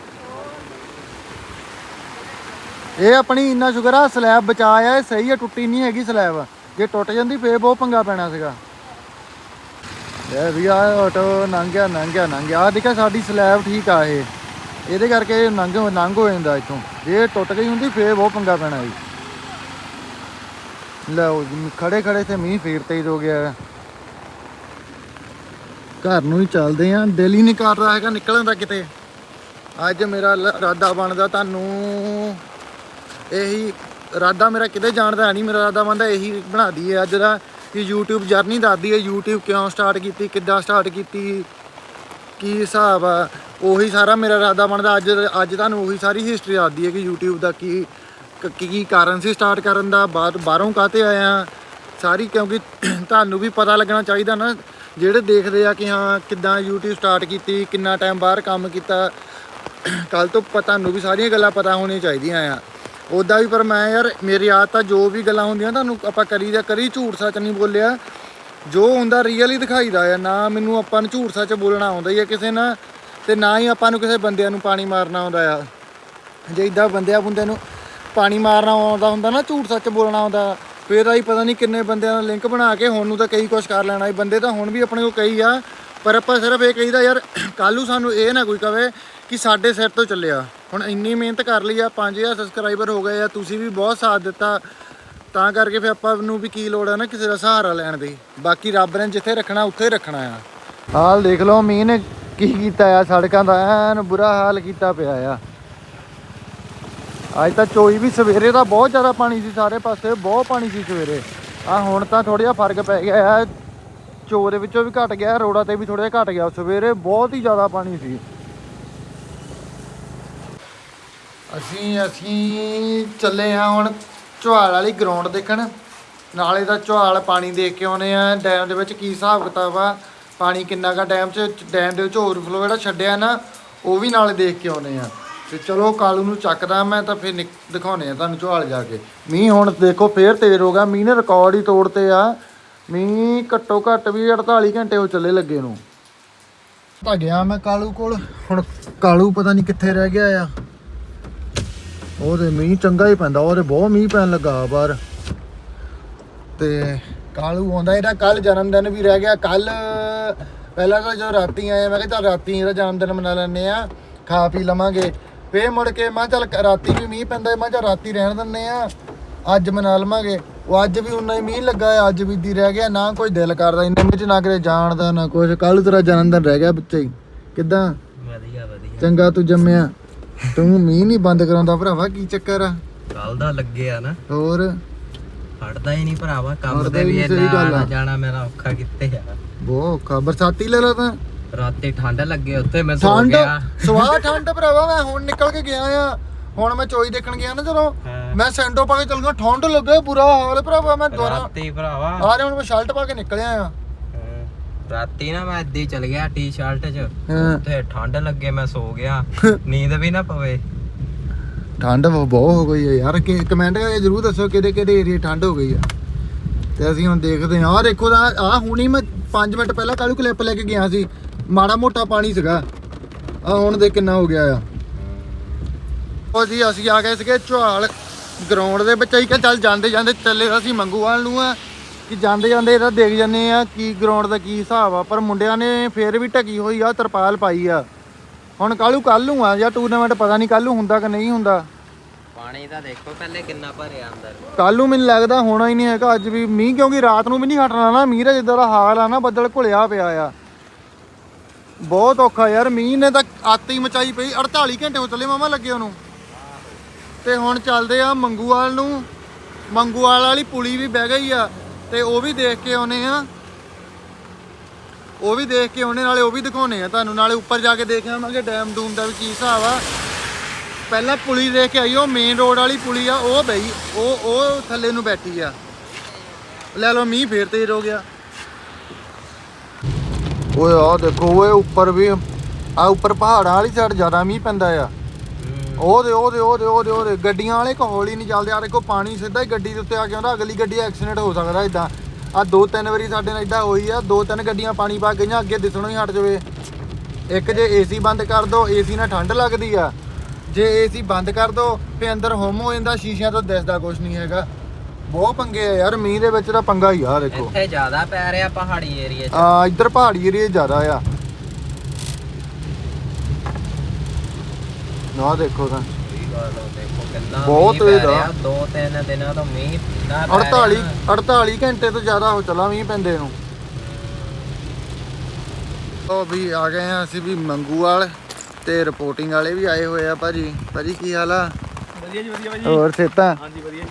ਇਹ ਆਪਣੀ ਇੰਨਾ ਸ਼ੁਕਰ ਆ, ਸਲੈਬ ਬਚਾਇਆ ਸਹੀ ਹੈ ਟੁੱਟੀ ਨਹੀਂ ਹੈਗੀ ਸਲੈਬ। ਜੇ ਟੁੱਟ ਜਾਂਦੀ, ਫੇਰ ਬਹੁਤ ਪੰਗਾ ਪੈਣਾ ਸੀਗਾ। ਇਹ ਵੀ ਆ ਆਟੋ ਲੰਘ ਗਿਆ ਲੰਘ ਆ ਦੇਖਿਆ, ਸਾਡੀ ਸਲੈਬ ਠੀਕ ਆ ਇਹ। ਇਹਦੇ ਕਰਕੇ ਨੰਗ ਨੰਗ ਹੋ ਜਾਂਦਾ ਇੱਥੋਂ। ਜੇ ਟੁੱਟ ਗਈ ਹੁੰਦੀ, ਫੇਰ ਬਹੁਤ ਪੰਗਾ ਪੈਣਾ ਸੀ ਲਓ ਖੜੇ ਖੜੇ ਤੇ ਮੀਂਹ ਫੇਰ ਤੇਜ਼ ਹੋ ਗਿਆ। ਘਰ ਨੂੰ ਹੀ ਚੱਲਦੇ ਆਂ। ਦਿਲ ਹੀ ਨਹੀਂ ਕਰ ਰਿਹਾ ਹੈਗਾ ਨਿਕਲਣ ਦਾ ਕਿਤੇ। ਅੱਜ ਮੇਰਾ ਲ- ਇਰਾਦਾ ਬਣਦਾ ਤੁਹਾਨੂੰ। ਇਹੀ ਇਰਾਦਾ ਮੇਰਾ ਕਿਤੇ ਜਾਣ ਦਾ ਨਹੀਂ। ਮੇਰਾ ਇਰਾਦਾ ਬਣਦਾ ਇਹੀ ਬਣਾ ਦਈਏ। ਅੱਜ ਦਾ ਕਿ YouTube ਜਰਨੀ ਦੱਸਦੀ ਹੈ YouTube ਕਿਉਂ ਸਟਾਰਟ ਕੀਤੀ, ਕਿੱਦਾਂ ਸਟਾਰਟ ਕੀਤੀ, ਕੀ ਹਿਸਾਬ ਆ। ਉਹੀ ਸਾਰਾ ਮੇਰਾ ਇਰਾਦਾ ਬਣਦਾ। ਅੱਜ ਅੱਜ ਤੁਹਾਨੂੰ ਉਹੀ ਸਾਰੀ ਹਿਸਟਰੀ ਦੱਸਦੀ ਹੈ ਕਿ YouTube ਦਾ ਕੀ ਕੀ ਕਾਰਨ ਸੀ ਸਟਾਰਟ ਕਰਨ ਦਾ। ਬਾਹਰ, ਬਾਹਰੋਂ ਕਾਤੇ ਆਇਆ ਸਾਰੀ ਕਿਉਂਕਿ ਤੁਹਾਨੂੰ ਵੀ ਪਤਾ ਲੱਗਣਾ ਚਾਹੀਦਾ ਨਾ। ਜਿਹੜੇ ਦੇਖਦੇ ਆ ਕਿ ਹਾਂ ਕਿੱਦਾਂ YouTube ਸਟਾਰਟ ਕੀਤੀ, ਕਿੰਨਾ ਟਾਈਮ ਬਾਹਰ ਕੰਮ ਕੀਤਾ ਕੱਲ ਤੋਂ ਪਤਾ ਤੁਹਾਨੂੰ ਵੀ ਸਾਰੀਆਂ ਗੱਲਾਂ ਪਤਾ ਹੋਣੀਆਂ ਚਾਹੀਦੀਆਂ ਆ। ਉਦਾਂ ਵੀ ਪਰ ਮੈਂ ਯਾਰ, ਮੇਰੀ ਆਦਤ ਆ, ਜੋ ਵੀ ਗੱਲਾਂ ਹੁੰਦੀਆਂ ਤੁਹਾਨੂੰ ਆਪਾਂ ਕਰੀ ਦਾ ਕਰੀ, ਝੂਠ ਸੱਚ ਨਹੀਂ ਬੋਲਿਆ। ਜੋ ਹੁੰਦਾ ਰੀਅਲ ਹੀ ਦਿਖਾਈਦਾ ਆ, ਨਾ ਮੈਨੂੰ ਆਪਾਂ ਨੂੰ ਝੂਠ ਸੱਚ ਬੋਲਣਾ ਆਉਂਦਾ ਹੀ ਆ ਕਿਸੇ ਨਾਲ, ਤੇ ਨਾ ਹੀ ਆਪਾਂ ਨੂੰ ਕਿਸੇ ਬੰਦਿਆਂ ਨੂੰ ਪਾਣੀ ਮਾਰਨਾ ਆਉਂਦਾ ਆ। ਜੇ ਇਦਾਂ ਬੰਦਿਆਂ ਬੰਦਿਆਂ ਨੂੰ ਪਾਣੀ ਮਾਰਨਾ ਆਉਂਦਾ ਹੁੰਦਾ ਨਾ, ਝੂਠ ਸੱਚ ਬੋਲਣਾ ਆਉਂਦਾ ਫੇਰ ਆਈ ਪਤਾ ਨਹੀਂ ਕਿੰਨੇ ਬੰਦਿਆਂ ਨਾਲ ਲਿੰਕ ਬਣਾ ਕੇ ਹੁਣ ਨੂੰ ਤਾਂ ਕਈ ਕੁਛ ਕਰ ਲੈਣਾ ਇਹ ਬੰਦੇ ਤਾਂ ਹੁਣ ਵੀ ਆਪਣੇ ਕੋਲ ਕਈ ਆ, ਪਰ ਆਪਾਂ ਸਿਰਫ ਇਹ ਕਹੀਦਾ ਯਾਰ, ਕੱਲ੍ਹ ਨੂੰ ਸਾਨੂੰ ਇਹ ਨਾ ਕੋਈ ਕਵੇ ਕਿ ਸਾਡੇ ਸਿਰ ਤੋਂ ਚੱਲਿਆ। ਹੁਣ ਇੰਨੀ ਮਿਹਨਤ ਕਰ ਲਈ ਆ 5000 ਸਬਸਕ੍ਰਾਈਬਰ ਹੋ ਗਏ ਆ, ਤੁਸੀਂ ਵੀ ਬਹੁਤ ਸਾਥ ਦਿੱਤਾ। ਤਾਂ ਕਰਕੇ ਫਿਰ ਆਪਾਂ ਨੂੰ ਵੀ ਕੀ ਲੋੜ ਆ ਨਾ ਕਿਸੇ ਦਾ ਸਹਾਰਾ ਲੈਣ ਦੀ। ਬਾਕੀ ਰੱਬ ਨੇ ਜਿੱਥੇ ਰੱਖਣਾ, ਉੱਥੇ ਹੀ ਰੱਖਣਾ ਆ। ਹਾਲ ਦੇਖ ਲਓ, ਮੀਂਹ ਨੇ ਕੀ ਕੀਤਾ ਆ, ਸੜਕਾਂ ਦਾ ਐਨ ਬੁਰਾ ਹਾਲ ਕੀਤਾ ਪਿਆ ਆ। ਅੱਜ ਤਾਂ ਚੋਈ ਵੀ ਸਵੇਰੇ ਦਾ ਬਹੁਤ ਜ਼ਿਆਦਾ ਪਾਣੀ ਸੀ ਸਾਰੇ ਪਾਸੇ, ਬਹੁਤ ਪਾਣੀ ਸੀ ਸਵੇਰੇ। ਆ ਹੁਣ ਤਾਂ ਥੋੜਾ ਜਿਹਾ ਫ਼ਰਕ ਪੈ ਗਿਆ ਹੈ ਚੋ ਦੇ ਵਿੱਚੋਂ ਵੀ ਘਟ ਗਿਆ, ਰੋੜਾ ਤੇ ਵੀ ਥੋੜਾ ਜਿਹਾ ਘਟ ਗਿਆ। ਸਵੇਰੇ ਬਹੁਤ ਹੀ ਜ਼ਿਆਦਾ ਪਾਣੀ ਸੀ। ਅਸੀਂ ਅਸੀਂ ਚੱਲੇ ਆ ਹੁਣ ਚੁਹਾਲ ਵਾਲੀ ਗਰਾਊਂਡ ਦੇਖਣ। ਨਾਲੇ ਦਾ ਚੁਹਾਲ ਪਾਣੀ ਦੇਖ ਕੇ ਆਉਨੇ ਆ ਡੈਮ ਦੇ ਵਿੱਚ ਕੀ ਹਿਸਾਬ ਕਿਤਾਬ ਆ, ਪਾਣੀ ਕਿੰਨਾ ਕਾ ਡੈਮ 'ਚ ਡੈਮ ਦੇ ਵਿੱਚ ਓਵਰਫਲੋ ਜਿਹੜਾ ਛੱਡਿਆ ਨਾ, ਉਹ ਵੀ ਨਾਲੇ ਦੇਖ ਕੇ ਆਉਨੇ ਆ ਤੇ ਚਲੋ ਕਾਲੂ ਨੂੰ ਚੱਕਦਾ ਮੈਂ ਤਾਂ ਫਿਰ ਨਿਕ- ਦਿਖਾਉਂਦੇ ਆ ਤੁਹਾਨੂੰ ਚੁਹਾਲ ਜਾ ਕੇ। ਮੀਂਹ ਹੁਣ ਦੇਖੋ ਫੇਰ ਤੇਜ਼ ਹੋ ਗਿਆ। ਮੀਂਹ ਨੇ ਰਿਕਾਰਡ ਹੀ ਤੋੜਤੇ ਆ। ਮੀਂਹ ਘੱਟੋ ਘੱਟ ਵੀ 48 ਘੰਟੇ ਹੋ ਚੱਲੇ ਲੱਗੇ ਨੂੰ। ਤਾਂ ਗਿਆ ਮੈਂ ਕਾਲੂ ਕੋਲ। ਹੁਣ ਕਾਲੂ ਪਤਾ ਨਹੀਂ ਕਿੱਥੇ ਰਹਿ ਗਿਆ ਆ। ਉਹਦੇ ਮੀਂਹ ਚੰਗਾ ਹੀ ਪੈਂਦਾ। ਉਹਦੇ ਬਹੁਤ ਮੀਂਹ ਪੈਣ ਲੱਗਾ ਬਾਹਰ। ਤੇ ਕਾਲੂ ਆਉਂਦਾ ਇਹਦਾ। ਕੱਲ ਜਨਮ ਦਿਨ ਵੀ ਰਹਿ ਗਿਆ। ਕੱਲ ਪਹਿਲਾਂ ਤਾਂ ਜਦੋਂ ਰਾਤੀ ਆਏ, ਮੈਂ ਕਿਹਾ ਚੱਲ ਰਾਤੀ ਇਹਦਾ ਜਨਮ ਦਿਨ ਮਨਾ ਲੈਂਦੇ ਆ। ਖਾ ਪੀ ਲਵਾਂਗੇ। ਫੇਰ ਮੁੜ ਕੇ ਮੈਂ ਚੱਲ ਰਾਤੀ ਵੀ ਮੀਂਹ ਪੈਂਦਾ ਮੈਂ ਚੱਲ ਰਾਤੀ ਰਹਿਣ ਦਿੰਦੇ ਆ ਅੱਜ ਮਨਾ ਲਵਾਂਗੇ। ਉਹ ਅੱਜ ਵੀ ਉਨਾ ਹੀ ਮੀਂਹ ਲੱਗਾ ਆ ਅੱਜ ਵੀ ਦੀ ਰਹਿ ਗਿਆ ਨਾ ਕੋਈ ਦਿਲ ਕਰਦਾ ਇੰਨੇ ਵਿੱਚ ਨਾ ਕਿਤੇ ਜਾਣ ਦਾ ਨਾ ਕੁਝ ਕੱਲ ਤੇਰਾ ਜਨਮ ਦਿਨ ਰਹਿ ਗਿਆ ਬੱਚੇ ਹੀ। ਕਿੱਦਾਂ? ਵਧੀਆ ਵਧੀਆ। ਚੰਗਾ ਤੂੰ ਜੰਮਿਆ। ਤੂੰ ਮੀਂਹ ਨਹੀਂ ਬੰਦ ਕਰਾਉਂਦਾ ਭਰਾਵਾ ਕੀ ਚੱਕਰ ਆ? ਕੱਲ ਦਾ ਲੱਗਿਆ ਨਾ। ਹੋਰ? ਹਟਦਾ ਹੀ ਨਹੀਂ ਭਰਾਵਾ ਕੰਮ ਤੇ ਵੀ ਇੰਨਾ ਜਾਣਾ ਮੇਰਾ ਔਖਾ ਕਿੱਥੇ ਆ। ਬਹੁਤ ਔਖਾ। ਬਰਸਾਤੀ ਲੈ ਲਾ ਤਾਂ। ਰਾਤੇ ਠੰਡ ਲੱਗੇ ਉੱਥੇ ਮੈਂ ਸੌ ਠੰਡ ਗਿਆ। ਸਵਾਹ ਠੰਡ ਭਰਾਵਾ ਮੈਂ ਹੁਣ ਨਿਕਲ ਕੇ ਗਿਆ ਆ। ਹੁਣ ਮੈਂ ਚੋਈ ਦੇਖਣ ਗਿਆ ਨਾ ਜਦੋਂ। ਹਾਂ। ਮੈਂ ਸੈਂਡੋ ਪਾ ਕੇ ਚੱਲ ਗਿਆ ਠੰਡ ਲੱਗੇ ਬੁਰਾ ਹਾਲ ਭਰਾਵਾ ਮੈਂ ਦੁਬਾਰਾ ਰਾਤੀ ਭਰਾਵਾ। ਆ ਰਿਹਾ ਹੁਣ ਮੈਂ ਸ਼ਰਟ ਪਾ ਕੇ ਨਿਕਲਿਆ ਆ। ਹਾਂ। ਰਾਤੀ ਨਾ ਮੈਂ ਏਦਾਂ ਹੀ ਚਲ ਗਿਆ ਟੀ-ਸ਼ਰਟ 'ਚ। ਹਾਂ। ਉੱਥੇ ਠੰਡ ਲੱਗੇ ਮੈਂ ਸੋ ਗਿਆ। ਨੀਂਦ ਵੀ ਨਾ ਪਵੇ। ਠੰਡ ਬਹੁਤ ਹੋ ਗਈ ਹੈ ਯਾਰ ਕਿ ਕਮੈਂਟ ਕਰਕੇ ਜਰੂਰ ਦੱਸੋ ਕਿਹੜੇ ਕਿਹੜੇ ਏਰੀਆ ਠੰਡ ਹੋ ਗਈ ਆ। ਤੇ ਅਸੀਂ ਹੁਣ ਦੇਖਦੇ ਹਾਂ। ਆਹ ਦੇਖੋ ਦਾ ਆ ਹੁਣੀ ਮੈਂ 5 ਮਿੰਟ ਪਹਿਲਾਂ ਕਾਲੂ ਕਲਿੱਪ ਲੈ ਕੇ ਗਿਆ ਸੀ। ਮਾੜਾ ਮੋਟਾ ਪਾਣੀ ਸੀਗਾ। ਆ ਹੁਣ ਦੇ ਕਿੰਨਾ ਹੋ ਗਿਆ ਆ। ਉਹ ਜੀ ਅਸੀਂ ਆ ਗਏ ਸੀਗੇ ਚੁਹਾਲ ਗਰਾਊਂਡ ਦੇ ਵਿੱਚ। ਅਸੀਂ ਕਿਹਾ ਚੱਲ ਜਾਂਦੇ ਜਾਂਦੇ ਚੱਲੇ ਅਸੀਂ ਮੰਗੂਵਾਲ ਨੂੰ ਆ। ਕਿ ਜਾਂਦੇ ਜਾਂਦੇ ਇਹਦਾ ਦੇਖ ਜੰਨੇ ਆ ਕੀ ਗਰਾਊਂਡ ਦਾ ਕੀ ਹਿਸਾਬ ਆ। ਪਰ ਮੁੰਡਿਆਂ ਨੇ ਫੇਰ ਵੀ ਢਕੀ ਹੋਈ ਆ ਤਰਪਾਲ ਪਾਈ ਆ। ਹੁਣ ਕਾਲੂ ਕੱਲ ਨੂੰ ਆ ਜਾਂ ਟੂਰਨਾਮੈਂਟ ਪਤਾ ਨਹੀਂ ਕੱਲ ਹੁੰਦਾ ਕਿ ਨਹੀਂ ਹੁੰਦਾ। ਪਾਣੀ ਦਾ ਦੇਖੋ ਪਹਿਲੇ ਕਿੰਨਾ ਭਰਿਆ ਅੰਦਰ। ਕੱਲ ਮੈਨੂੰ ਲੱਗਦਾ ਹੋਣਾ ਹੀ ਨਹੀਂ ਹੈਗਾ। ਅੱਜ ਵੀ ਮੀਂਹ ਕਿਉਂਕਿ ਰਾਤ ਨੂੰ ਵੀ ਨਹੀਂ ਹਟਣਾ ਨਾ। ਮੀਂਹ ਦਾ ਜਿੱਦਾਂ ਦਾ ਹਾਲ ਆ ਨਾ ਬੱਦਲ ਘੁਲਿਆ ਪਿਆ ਆ। ਬਹੁਤ ਔਖਾ ਯਾਰ, ਮੀਂਹ ਨੇ ਤਾਂ ਅੱਤ ਹੀ ਮਚਾਈ ਪਈ 48 ਘੰਟੇ ਹੋ ਚੱਲੇ ਮਾਮਾ ਲੱਗੇ ਉਹਨੂੰ। ਤੇ ਹੁਣ ਚੱਲਦੇ ਆ ਮੰਗੂਵਾਲ ਨੂੰ। ਮੰਗੂਵਾਲ ਵਾਲੀ ਪੁਲੀ ਵੀ ਬਹਿ ਗਈ ਆ, ਤੇ ਉਹ ਵੀ ਦੇਖ ਕੇ ਆਉਨੇ ਆ। ਉਹ ਵੀ ਦੇਖ ਕੇ ਆਉਨੇ, ਨਾਲੇ ਉਹ ਵੀ ਦਿਖਾਉਨੇ ਆ ਤੁਹਾਨੂੰ। ਨਾਲੇ ਉੱਪਰ ਜਾ ਕੇ ਦੇਖ ਆਵਾਂਗੇ ਡੈਮ ਡੂਮ ਦਾ ਵੀ ਕੀ ਹਿਸਾਬ ਆ। ਪਹਿਲਾਂ ਪੁਲੀ ਦੇਖ ਕੇ ਆਈ, ਉਹ ਮੇਨ ਰੋਡ ਵਾਲੀ ਪੁਲੀ ਆ, ਉਹ ਬਈ, ਉਹ ਉਹ ਥੱਲੇ ਨੂੰ ਬੈਠੀ ਆ। ਲੈ ਲਓ, ਮੀਂਹ ਫੇਰ ਤੇਜ਼ ਹੋ ਗਿਆ। ਓਏ ਆ ਦੇਖੋ ਓਏ ਉੱਪਰ ਵੀ ਆ ਉੱਪਰ ਪਹਾੜਾਂ ਵਾਲੀ ਸਾਈਡ ਜ਼ਿਆਦਾ ਮੀਂਹ ਪੈਂਦਾ ਆ। ਉਹਦੇ ਉਹਦੇ ਉਹਦੇ ਉਹਦੇ ਉਹਦੇ ਗੱਡੀਆਂ ਵਾਲੇ ਕੋਲ ਹੀ ਨਹੀਂ ਚੱਲਦੇ। ਆ ਦੇਖੋ ਪਾਣੀ ਸਿੱਧਾ ਹੀ ਗੱਡੀ ਦੇ ਉੱਤੇ ਆ ਕੇ ਆਉਂਦਾ। ਅਗਲੀ ਗੱਡੀ ਐਕਸੀਡੈਂਟ ਹੋ ਸਕਦਾ ਇਦਾਂ ਆ ਦੋ ਤਿੰਨ ਵਾਰੀ ਸਾਡੇ ਨਾਲ ਇਦਾਂ ਹੋਈ ਆ। ਦੋ ਤਿੰਨ ਗੱਡੀਆਂ ਪਾਣੀ ਪਾ ਗਈਆਂ ਅੱਗੇ ਦਿਸਣੋਂ ਹੀ ਹਟ ਜਾਵੇ। ਇੱਕ ਜੇ ਏਸੀ ਬੰਦ ਕਰ ਦੋ ਏਸੀ ਨਾਲ ਠੰਡ ਲੱਗਦੀ ਆ। ਜੇ ਏਸੀ ਬੰਦ ਕਰ ਦੋ ਫੇ ਅੰਦਰ ਹੁਮ ਹੋ ਜਾਂਦਾ ਸ਼ੀਸ਼ਿਆਂ ਤੋਂ ਦਿਸਦਾ ਕੁਝ ਨਹੀਂ ਹੈਗਾ। ਬਹੁਤ ਪੰਗੇ ਆ ਯਾਰ ਮੀਂਹ ਦੇ ਵਿੱਚ ਤਾਂ ਪੰਗਾ ਹੀ ਆ ਦੇਖੋ। ਇੱਥੇ ਜ਼ਿਆਦਾ ਪੈ ਰਿਹਾ ਪਹਾੜੀ ਏਰੀਆ 'ਚ। ਆ ਇੱਧਰ ਪਹਾੜੀ ਏਰੀਆ ਜ਼ਿਆਦਾ ਆ। ਨਾ ਦੇਖੋ ਤਾਂ। ਸਹੀ ਗੱਲ ਆ, ਦੇਖੋ ਕਿੰਨਾ ਬਹੁਤ ਤੇਜ਼ ਆ। ਦੋ ਤਿੰਨ ਦਿਨਾਂ ਤੋਂ ਮੀਂਹ ਪੈ 48 ਰਿਹਾ। 48 ਘੰਟੇ ਤੋਂ ਜ਼ਿਆਦਾ ਹੋ ਚਲਾ ਮੀਂਹ ਪੈਂਦੇ ਨੂੰ। ਉਹ ਵੀ ਆ ਗਏ ਆ ਅਸੀਂ ਵੀ ਮੰਗੂਵਾਲ ਤੇ ਰਿਪੋਰਟਿੰਗ ਵਾਲੇ ਵੀ ਆਏ ਹੋਏ ਆ ਭਾਜੀ। ਭਾਜੀ ਕੀ ਹਾਲ ਆ? ਵਧੀਆ ਜੀ ਵਧੀਆ ਭਾਜੀ। ਹੋਰ ਸੇਤਾ ਹਾਂਜੀ ਵਧੀਆ।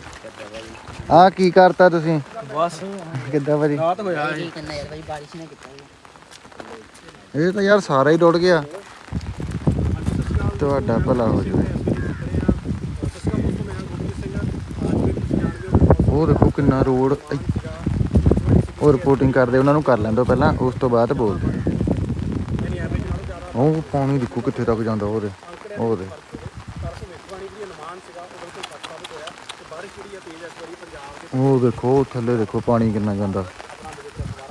ਆ ਕੀ ਕਰਤਾ ਤੁਸੀਂ? ਬਸ। ਕਿੱਦਾਂ ਭਾਜੀ? ਰਾਤ ਹੋਇਆ ਕੀ ਕਰਨਾ ਯਾਰ ਭਾਈ ਬਾਰਿਸ਼ ਨੇ ਕੀਤਾ। ਇਹ ਤਾਂ ਯਾਰ ਸਾਰਾ ਹੀ ਰੁੜ ਗਿਆ। ਤੁਹਾਡਾ ਭਲਾ ਹੋ ਜਾਵੇ। ਉਹ ਦੇਖੋ ਕਿੰਨਾ ਰੋਡ ਉਹ ਰਿਪੋਰਟਿੰਗ ਕਰਦੇ ਉਹਨਾਂ ਨੂੰ ਕਰ ਲੈਂਦੋ ਪਹਿਲਾਂ ਉਸ ਤੋਂ ਬਾਅਦ ਬੋਲਦੇ। ਉਹ ਪਾਣੀ ਦੇਖੋ ਕਿੱਥੇ ਤੱਕ ਜਾਂਦਾ ਉਹਦੇ ਉਹਦੇ। ਉਹ ਦੇਖੋ, ਥੱਲੇ ਦੇਖੋ ਪਾਣੀ ਕਿੰਨਾ ਜਾਂਦਾ।